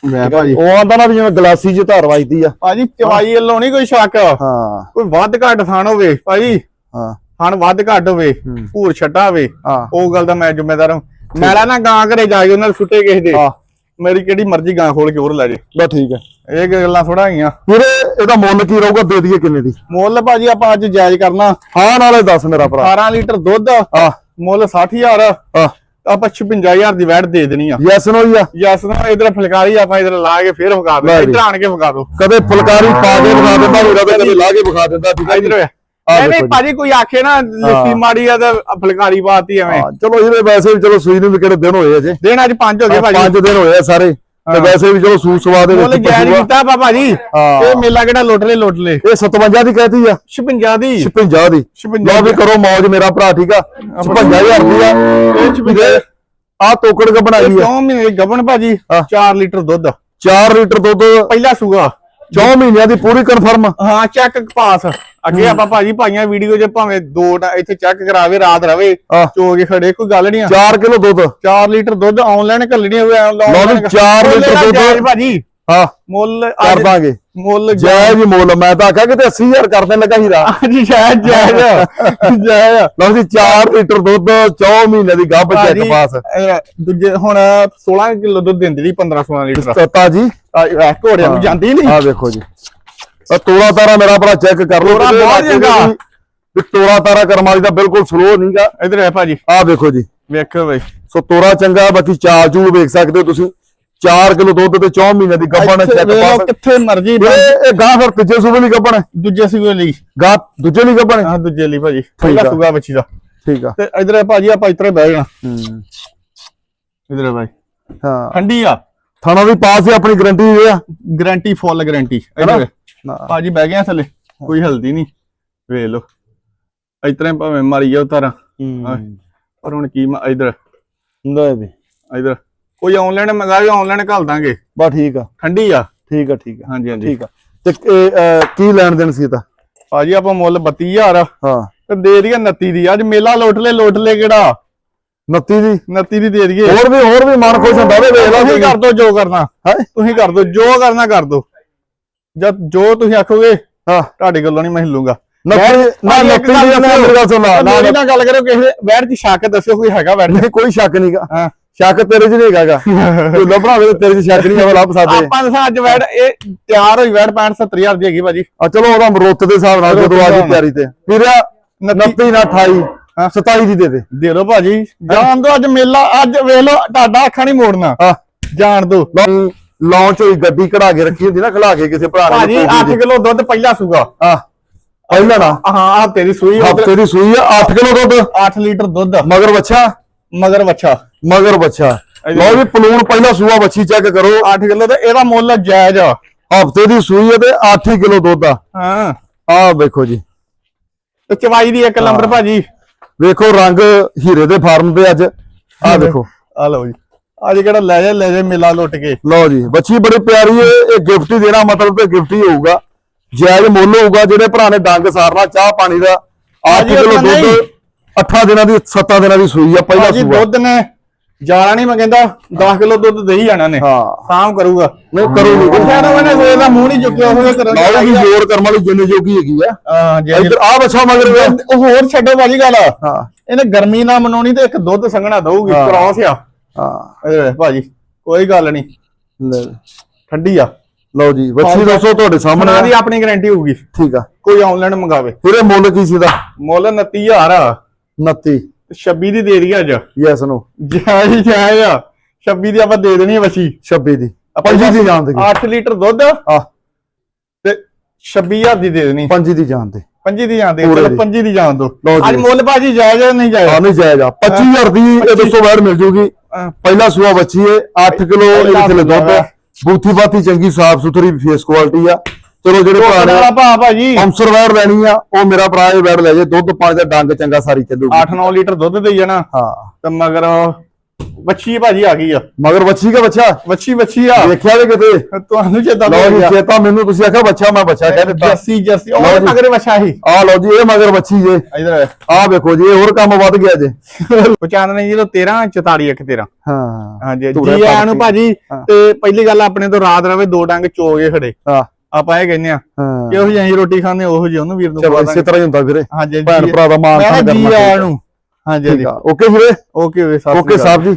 ਮੈਂ ਭਾਜੀ। ਉਹ ਆਂਦਾ ਨਾ ਵੀ ਜਿਵੇਂ ਗਲਾਸੀ ਚ ਧਾਰ ਵੱਜਦੀ ਆ। ਭਾਜੀ ਚਵਾਈ ਵੱਲੋਂ ਨਹੀਂ ਕੋਈ ਸ਼ੱਕ। ਹਾਂ। ਕੋਈ ਵੱਧ ਘੱਟ ਥਾਣ ਹੋਵੇ ਭਾਜੀ। ਹਾਂ। ਥਾਣ ਵੱਧ ਘੱਟ ਹੋਵੇ। ਭੂਰ ਛੱਟਾ ਹੋਵੇ ਉਹ ਗੱਲ ਦਾ ਮੈਂ ਜ਼ਿੰਮੇਦਾਰ ਹਾਂ। ਮੈਲਾ ਨਾ ਗਾਂ ਘਰੇ ਜਾ ਕੇ ਉਹਨਾਂ ਸੁੱਟੇ ਕਿਸੇ ਦੇ। ਮੇਰੀ ਕਿਹੜੀ ਮਰਜ਼ੀ ਗਾਂ ਖੋਲ ਕੇ ਹੋਰ ਲੈ ਜੇ। ਬਸ ਠੀਕ ਹੈ। ਇਹ ਗੱਲਾਂ ਥੋੜਾ ਹੈਗੀਆਂ। ਵੀਰੇ ਇਹਦਾ ਮੁੱਲ ਕੀ ਰਹੂਗਾ ਦੇ ਦਈਏ ਕਿੰਨੇ ਦੀ? ਮੁੱਲ ਭਾਜੀ ਆਪਾਂ ਅੱਜ ਜਾਇਜ਼ ਕਰਨਾ। ਹਾਂ ਨਾਲੇ ਦੱਸ ਮੇਰਾ ਭਰਾ। 18 ਲੀਟਰ ਦੁੱਧ। ਆ ਮੁੱਲ 60000 ਆ ਆਪਾਂ 56000 ਦੀ ਵੈਟ ਦੇ ਦੇਣੀ ਆ। ਯੈਸ ਨੋ ਹੀ ਆ ਯਸ ਨਾ ਇਧਰ ਫਲਕਾਰੀ ਆਪਾਂ ਇਧਰ ਲਾ ਕੇ ਫੇਰ ਵਿਖਾ ਦੇ। ਇਧਰ ਆਣ ਕੇ ਵਿਖਾ ਦੋ ਕਦੇ ਫੁਲਕਾਰੀ ਪਾ ਕੇ ਵਿਖਾ ਦਿੰਦਾ ਵੀਰਾ ਤੇ ਕਦੇ ਲਾ ਕੇ ਵਿਖਾ ਦਿੰਦਾ ਠੀਕ ਹੈ ਇਧਰ ਜੀ। ਭਾਜੀ ਕੋਈ ਆਖੇ ਨਾ ਲੱਸੀ ਮਾੜੀ ਆ ਤੇ ਫਲਕਾਰੀ ਪਾਤੀ ਐਵੇਂ। ਚਲੋ ਇਹਦੇ ਵੈਸੇ ਵੀ ਚਲੋ ਸੂਈ ਨੂੰ ਵੀ ਕਿਹੜੇ ਦਿਨ ਹੋਏ ਅਜੇ ਦਿਨ ਅੱਜ ਪੰਜ ਹੋ ਗਏ ਭਾਜੀ। ਪੰਜ ਦਿਨ ਹੋਏ ਆ ਸਾਰੇ। ਤੇ ਵੈਸੇ ਵੀ ਚਲੋ ਸੂਤ ਸਵਾ ਦੇ ਵਿੱਚ ਆ। ਕੀਤਾ ਭਾਜੀ ਹਾਂ। ਇਹ ਮੇਲਾ ਕਿਹੜਾ ਲੁੱਟ ਲੈ ਲੁੱਟ ਲੈ ਇਹ 57 ਦੀ ਕਹਤੀ ਆ। 56 ਦੀ। 56 ਦੀ। 56 ਲਓ ਵੀ ਕਰੋ ਮੌਜ ਮੇਰਾ ਭਰਾ ਠੀਕ ਆ? 56000 ਦੀ ਆ ਇਹ 56 ਆ ਤੋਕੜ ਕੇ ਬਣਾਈ ਆ। ਕਿਉਂ ਮਹੀਨੇ ਦੀ ਗੱਬਣ ਭਾਜੀ। ਹਾਂ। 4 ਲੀਟਰ ਦੁੱਧ। 4 ਲੀਟਰ ਦੁੱਧ। ਪਹਿਲਾ ਸੂਗਾ 4 ਮਹੀਨਿਆਂ ਦੀ ਪੂਰੀ ਕਨਫਰਮ ਹਾਂ ਚੈੱਕ ਪਾਸ ਅੱਗੇ ਆਪਾਂ ਭਾਜੀ ਪਾਈਆਂ ਵੀਡੀਓ 'ਚ ਭਾਵੇਂ ਦੋ ਟ- ਇੱਥੇ ਚੈੱਕ ਕਰਾਵੇ ਰਾਤ ਰਵੇ ਚੋ ਕੇ ਖੜੇ ਕੋਈ ਗੱਲ ਨਹੀਂ ਆ। 4 ਕਿਲੋ ਦੁੱਧ। 4 ਲੀਟਰ ਦੁੱਧ ਆਨਲਾਈਨ ਘੱਲਣੀ ਹੋਵੇ ਲਓ ਵੀ ਚਾਰ ਲੀਟਰ ਦੁੱਧ। ਭਾਜੀ। ਹਾਂ। ਮੁੱਲ ਕਰ ਦਾਂਗੇ। ਮੁੱਲ ਜੈ ਜੀ ਮੁੱਲ ਮੈਂ ਤਾਂ ਆਖਿਆ ਕਿ 80000 ਕਰਦੇ ਲੱਗਾ ਹੀਰਾ। ਅੱਜ ਸ਼ਾਇਦ ਜਾਇਜ਼ ਜਾਇਜ਼। ਲਓ ਜੀ 4 ਲੀਟਰ ਦੁੱਧ 4 ਮਹੀਨੇ ਦੀ ਗੱਭ ਚੈੱਕ ਪਾਸ ਦੂਜੇ ਹੁਣ 16 ਕਿਲੋ ਦੁੱਧ ਦਿੰਦੀ ਦੀ 15 16 ਲੀਟਰ ਤਤਾ ਜੀ। ਆ ਇਹ ਘੋੜਿਆਂ ਨੂੰ ਜਾਂਦੀ ਨਹੀਂ ਆ ਵੇਖੋ ਜੀ। ਤੋੜਾ ਤਾਰਾ ਮੇਰਾ ਭਰਾ ਚੈੱਕ ਕਰ ਲਓ ਤੋੜਾ ਬਹੁਤ ਚੰਗਾ। ਵੀ- ਤੋੜਾ ਤਾਰਾ ਕਰਮ ਵਾਲੀ ਦਾ ਬਿਲਕੁਲ ਸਲੋ ਨਹੀਂਗਾ। ਇਧਰ ਹੈ ਭਾਜੀ। ਆ ਵੇਖੋ ਜੀ। ਵੇਖੋ ਬਈ। ਸੋ ਤੋੜਾ ਚੰਗਾ ਬਾਕੀ ਚਾਲ ਚੂਲ ਵੇਖ ਸਕਦੇ ਹੋ ਤੁਸੀਂ। 4 ਕਿਲੋ ਦੁੱਧ ਤੇ 4 ਮਹੀਨੇ ਦੀ ਗੱਭਣ ਇੱਥੇ ਚੈੱਕ ਪਾਸ। ਕਿੱਥੇ ਮਰਜ਼ੀ ਇਹ ਗਾਂ ਫਿਰ ਤੀਜੇ ਸੂਬੇ ਲਈ ਗੱਭਣ ਹੈ। ਦੂਜੇ ਸੂਏ ਲਈ। ਗਾਂ ਦੂਜੇ ਲਈ ਗੱਭਣ ਹੈ। ਹਾਂ ਦੂਜੇ ਲਈ ਭਾਜੀ। ਪਹਿਲਾ। ਸੂਗਾ ਬੱਚੀ ਦਾ। ਠੀਕ ਆ। ਤੇ ਇਧਰ ਹੈ ਭਾਜੀ ਆਪਾਂ ਇਤਰੇ ਬਹਿ ਜਾਣਾ। ਹੂੰ। ਇਧਰ ਹੈ ਭਾਈ। ਹਾਂ। ਠੰਡੀ ਆ। ਥਾਣਾ ਵੀ ਪਾਸ ਹੈ ਆਪਣੀ ਗਾਰੰਟੀ ਇਹ ਆ। Guarantee full guarantee? ਇਧਰ ਨਾ। ਭਾਜੀ ਬਹਿ ਗਿਆ ਥੱਲੇ ਕੋਈ ਹਲਦੀ ਨਹੀਂ ਵੇਖ ਲਓ। ਇਤਰੇ ਭਾਵੇਂ ਮਾਰੀ ਜਾਓ ਤਾਰਾ। ਹੂੰ। ਪਰ ਹੁਣ ਕੀ ਇਧਰ। ਲੈ ਵੀ। ਇਧਰ। ਕੋਈ ਆਨਲਾਈਨ ਮੰਗਾਵੇ ਆਨਲਾਈਨ ਘੱਲ ਦਾਂਗੇ। ਬਾ ਠੀਕ ਆ। ਠੰਡੀ ਆ। ਠੀਕ ਆ ਠੀਕ ਆ। ਹਾਂਜੀ ਹਾਂਜੀ। ਠੀਕ ਆ। ਤੇ ਇਹ, ਅਹ, ਕੀ ਲੈਣ ਦੇਣ ਸੀ ਇਹ ਤਾਂ? ਭਾਜੀ ਆਪਾਂ ਮੁੱਲ 32000 ਹਾਂ। ਤੇ ਦੇ ਦਈਏ 29 ਦੀ। ਅੱਜ ਮੇਲਾ ਲੁੱਟ ਲੈ ਲੁੱਟ ਲੈ ਕਿਹੜਾ? 29 ਦੀ? 29 ਦੀ ਦੇ ਦਈਏ। ਹੋਰ ਵੀ ਹੋਰ ਵੀ ਮਨ ਖੁਸ਼ ਹੁੰਦਾ। ਵੇ ਵੇਖ ਲਾ ਤੁਸੀਂ ਕਰ ਦੋ ਜੋ ਕਰਨਾ। ਹੈ? ਤੁਸੀਂ ਕਰ ਦੋ। ਜੋ ਕਰਨਾ ਕਰ ਦੋ। ਜਦ ਜੋ ਤੁਸੀਂ ਆਖੋਗੇ ਹਾਂ ਤੁਹਾਡੇ ਗੱਲੋਂ ਨਹੀਂ ਮੈਂ ਹਿੱਲੂਗਾ। 29 ਨਾ ਭਾਜੀ, 29 ਇੱਕ ਦੀ ਗੱਲ ਨਾ ਮੇਰੀ ਗੱਲ ਸੁਣ ਲਾ ਨਾ ਮੇਰੀ ਨਾ ਨਾਲ ਗੱਲ ਕਰਿਓ ਕਿਸੇ ਵੈਰ ਦੀ ਸ਼ੱਕ ਦੱਸਿਓ ਕੋਈ ਹੈਗਾ ਵੈਰ ਨਹੀਂ ਕੋਈ ਸ਼ੱਕ ਨਹੀਂਗਾ ਹਾਂ। ਸ਼ੱਕ ਤੇਰੇ 'ਚ ਨਹੀਂ ਹੈਗਾਗਾ ਤੂੰ [LAUGHS] ਲੱਭਣਾ ਹੋਵੇ ਤੇਰੇ 'ਚ ਸ਼ੱਕ ਨਹੀਂ ਹੋਵੇ ਲੱਭ ਸਕਦੇ ਆਪਾਂ ਤਾਂ ਅੱਜ ਵੈਰ ਇਹ ਤਿਆਰ ਹੋਈ ਵੈਰ 65 70000 ਦੀ ਹੈਗੀ ਭਾਜੀ। ਆ ਚਲੋ ਉਹਦਾ ਰੁੱਤ ਦੇ ਹਿਸਾਬ ਨਾਲ ਰੁੱਤ ਜਦੋਂ ਆ ਦੇ ਗਈ ਹਿਸਾਬ ਤਿਆਰੀ ਤੇ ਵੀਰਾ 29 ਨਾ 28 27 ਦੀ ਦੇ ਦੇ। ਦੇ ਲਓ ਭਾਜੀ। ਜਾਣ ਦੋ ਅੱਜ ਮੇਲਾ ਅੱਜ ਵੇਖ ਤੁਹਾਡਾ ਅੱਖਾਂ ਨਹੀਂ ਮੋੜਨਾ। ਜਾਣ ਦੋ। ਲਾਂਚ ਹੋਈ ਗੱਡੀ ਕਢਾ ਕੇ ਰੱਖੀ ਹੁੰਦੀ ਨਾ ਖਲਾ ਕੇ ਕਿਸੇ ਭਰਾ ਨੇ ਭਾਜੀ 8 ਕਿਲੋ ਦੁੱਧ ਪਹਿਲਾ ਸੂਗਾ। ਆ ਪਹਿਲਾਂ ਨਾ? ਹਾਂ ਤੇਰੀ ਸੂਈ ਹਫ਼ਤੇ ਦੀ ਸੂਈ ਆ 8 ਕਿਲੋ ਦੁੱਧ? 8 ਲੀਟਰ ਦੁੱਧ। ਮਗਰ ਬੱਚਾ ਮਗਰ ਵੱਛਾ। ਮਗਰ ਬੱਚਾ ਲਓ ਵੀ। ਪਲੂਣ ਪਹਿਲਾ ਸੂਆ ਬੱਚੀ ਚੈੱਕ ਕਰੋ। 8 ਕਿਲੋ ਤੇ ਇਹਦਾ ਮੁੱਲ ਜਾਇਜ਼ ਆ। ਹਫ਼ਤੇ ਦੀ ਸੂਈ ਹੈ ਤੇ 8 ਕਿਲੋ ਦੁੱਧ ਆ। ਹਾਂ। ਆ ਵੇਖੋ ਜੀ। ਤੇ ਚਵਾਈ ਦੀ ਇੱਕ ਨੰਬਰ ਭਾਜੀ। ਵੇਖੋ ਰੰਗ ਹੀਰੇ ਦੇ ਫਾਰਮ ਤੇ ਅੱਜ। ਆ ਦੇਖੋ ਆ ਲਓ ਜੀ। ਅੱਜ ਕਿਹੜਾ ਲੈ ਜਾ ਲੈ ਜਾ ਮੇਲਾ ਲੁੱਟ ਕੇ। ਲਓ ਜੀ ਬੱਚੀ ਬੜੀ ਪਿਆਰੀ ਹੈ ਇਹ ਗਿਫਟ ਹੀ ਦੇਣਾ ਮਤਲਬ ਤੇ ਗਿਫਟ ਹੀ ਹੋਊਗਾ। ਜਾਇਜ਼ ਮੁੱਲ ਹੋਊਗਾ ਜਿਹੜੇ ਭਰਾ ਨੇ ਡੰਗ ਸਾਰਨਾ ਚਾਹ ਪਾਣੀ ਦਾ 8 ਭਾਜੀ, ਕਿਲੋ ਨਹੀਂ। ਦੁੱਧ 8 ਦਿਨਾਂ ਦੀ 7 ਦਿਨਾਂ ਦੀ ਸੂਈ ਆ ਪਹਿਲਾ ਭਾਜੀ ਸੂਆ। ਦੁੱਧ ਨੇ ਜਾਣਾ ਨਹੀਂ ਮੈਂ ਕਹਿੰਦਾ 10 ਕਿਲੋ ਦੁੱਧ ਦੇ ਹੀ ਜਾਣਾ ਨੇ। ਹਾਂ। ਸਾਮ ਕਰੂਗਾ। ਨਹੀਂ ਕਰੂਗੀ। ਪੁੱਛਿਆ ਨਾ ਮੈਨੇ ਸਵੇਰ ਦਾ ਮੂੰਹ ਨਹੀਂ ਚੁੱਕਿਆ ਹੋਵੇ ਕਰਨ ਨਾਲ ਵੀ ਜ਼ੋਰ ਕਰਮ ਵਾਲੀ ਜਿੰਨੇ ਜੋਗੀ ਹੈਗੀ ਆ। ਹਾਂ ਜੀ ਇੱਧਰ ਆ ਬੱਚਾ ਮਗਰ। ਉਹ ਹੋਰ ਛੱਡੋ ਭਾਜੀ ਗੱਲ। ਹਾਂ। ਇਹਨੇ ਗਰਮੀ ਨਾ ਮਨਾਉਣੀ ਤੇ ਇੱਕ ਦੁੱਧ ਸੰਘਣਾ ਦਊਗੀ। ਕ੍ਰਾਸ ਆ। ਹਾਂ। ਇਹ ਭਾਜੀ ਕੋਈ ਗੱਲ ਨਹੀਂ ਲੈ। ਠੰਡੀ ਆ। ਲਓ ਜੀ ਬੱਚੀ ਦੋਸਤੋ ਤੁਹਾਡੇ ਸਾਹਮਣੇ ਦੀ ਆ। ਆਪਣੀ ਗਾਰੰਟੀ ਹੋਊਗੀ। ਠੀਕ ਆ। ਕੋਈ ਆਨਲਾਈਨ ਮੰਗਾਵੇ। ਇਹਦੇ ਮੁੱਲ ਕੀ ਸੀ ਦਾ? ਮੁੱਲ 29000 ਆ। 29 26 ਦੀ ਦੇ ਦਈਏ ਅੱਜ। ਯੈਸ ਨੋ ਜਾਇ ਜਾਇ ਆ। 26 ਦੀ ਆਪਾਂ ਦੇ ਦੇਣੀ ਆ ਬੱਚੀ 26 ਦੀ। ਆਪਾਂ ਪੰਜੀ ਦੀ ਜਾਣ ਦੇ। 8 ਲੀਟਰ ਦੁੱਧ। ਆ ਤੇ 26000 ਦੀ ਦੇ ਦੇਣੀ। ਪੰਜੀ ਦੀ ਜਾਣ ਦੇ। ਪੰਜੀ ਦੀ ਜਾਣ ਦੇ। ਚਲੋ। ਪੰਜੀ ਦੀ ਜਾਣ ਦੋ। ਲਓ ਜੀ। ਅੱਜ ਮੁੱਲ ਭਾਜੀ ਜਾਇਜ਼ ਨਹੀਂ ਜਾਇਜ਼? ਨਹੀਂ ਜਾਇਜ਼ ਆ। 25000 ਦੀ ਇਹ ਦੋਸਤੋ ਬਾਹਰ ਮਿਲ ਜੂਗੀ। ਹਾਂ। ਪਹਿਲਾ ਸੂਆ ਬੱਚੀ ਹੈ 8 ਕਿਲੋ ਇਹਦੇ ਥੱਲੇ ਦੁੱਧ ਹੈ। ਬੂਥੀ ਬਾਤੀ ਚੰਗੀ ਸਾਫ਼ ਸੁਥਰੀ ਫੇਸ ਕੁਆਲਿਟੀ ਆ। ਚਲੋ ਜਿਹੜੇ ਭਰਾ ਨੇ ਭਾ ਭਾਜੀ। ਹਮਸਰ ਵੈੜ ਲੈਣੀ ਆ ਉਹ ਮੇਰਾ ਭਰਾ ਇਹ ਵੈੜ ਲੈ ਜੇ ਦੁੱਧ ਪਾਣੀ ਦਾ ਡੰਗ ਚੰਗਾ ਸਾਰੀ ਚੱਲੂਗੀ। 8-9 ਲੀਟਰ ਦੁੱਧ ਦੇਈ ਜਾਣਾ। ਹਾਂ। ਤੇ ਮਗਰ ਬੱਚੀ ਭਾਜੀ ਆ ਗਈ ਆ। ਮਗਰ ਬੱਚੀ ਕਾ ਬੱਚਾ ਬੱਚੀ ਬੱਚੀ ਆ। ਵੇਖਿਆ ਵੇ ਕਿਤੇ? ਤੁਹਾਨੂੰ ਚੇਤਾ ਲਓ ਜੀ ਚੇਤਾ ਮੈਨੂੰ ਤੁਸੀਂ ਆਖਿਆ ਬੱਚਾ ਮੈਂ ਬੱਚਾ ਕਹਿ ਦਿੱਤਾ। ਜੱਸੀ ਜੱਸੀ। ਉਹ ਜੀ। ਮਗਰ ਬੱਚਾ ਹੀ ਆ ਲਓ ਜੀ ਇਹ ਮਗਰ ਬੱਚੀ ਜੇ। ਇਧਰ ਆ। ਵੇਖੋ ਜੀ ਇਹ ਹੋਰ ਕੰਮ ਵੱਧ ਗਿਆ ਜੇ। 95 13 44 1 13 ਹਾਂ। ਹਾਂਜੀ ਧੂੜੇ ਜੀ ਆਇਆਂ ਨੂੰ ਭਾਜੀ ਹਾਂ। ਤੇ ਪਹਿਲੀ ਗੱਲ ਆਪਣੇ ਤੋਂ ਰਾਤ ਰਵੇ ਦੋ ਡੰਗ ਚੋਗੇ ਖੜੇ। ਹਾਂ। ਆਪਾਂ ਇਹ ਕਹਿੰਦੇ ਆ ਹਾਂ। ਕਿ ਉਹ ਜਿਹੀ ਰੋਟੀ ਖਾਂਦੇ ਉਹੋ ਜਿਹੀ ਉਹਨੂੰ ਵੀਰ ਨੂੰ ਇਸੇ ਤਰ੍ਹਾਂ ਹੀ ਹੁੰਦਾ ਵੀਰੇ। ਹਾਂਜੀ ਭੈਣ ਜੀ। ਭਰਾ ਦਾ ਮਾਣ ਤਾਣ ਜੀ ਕਰਨਾ ਆਇਆਂ। ਨੂੰ। ਹਾਂਜੀ ਠੀਕ ਹਾਂਜੀ ਆ। ਓਕੇ ਵੀਰੇ? ਓਕੇ ਸਤਿ ਓਕੇ ਸਾਹਿਬ ਜੀ।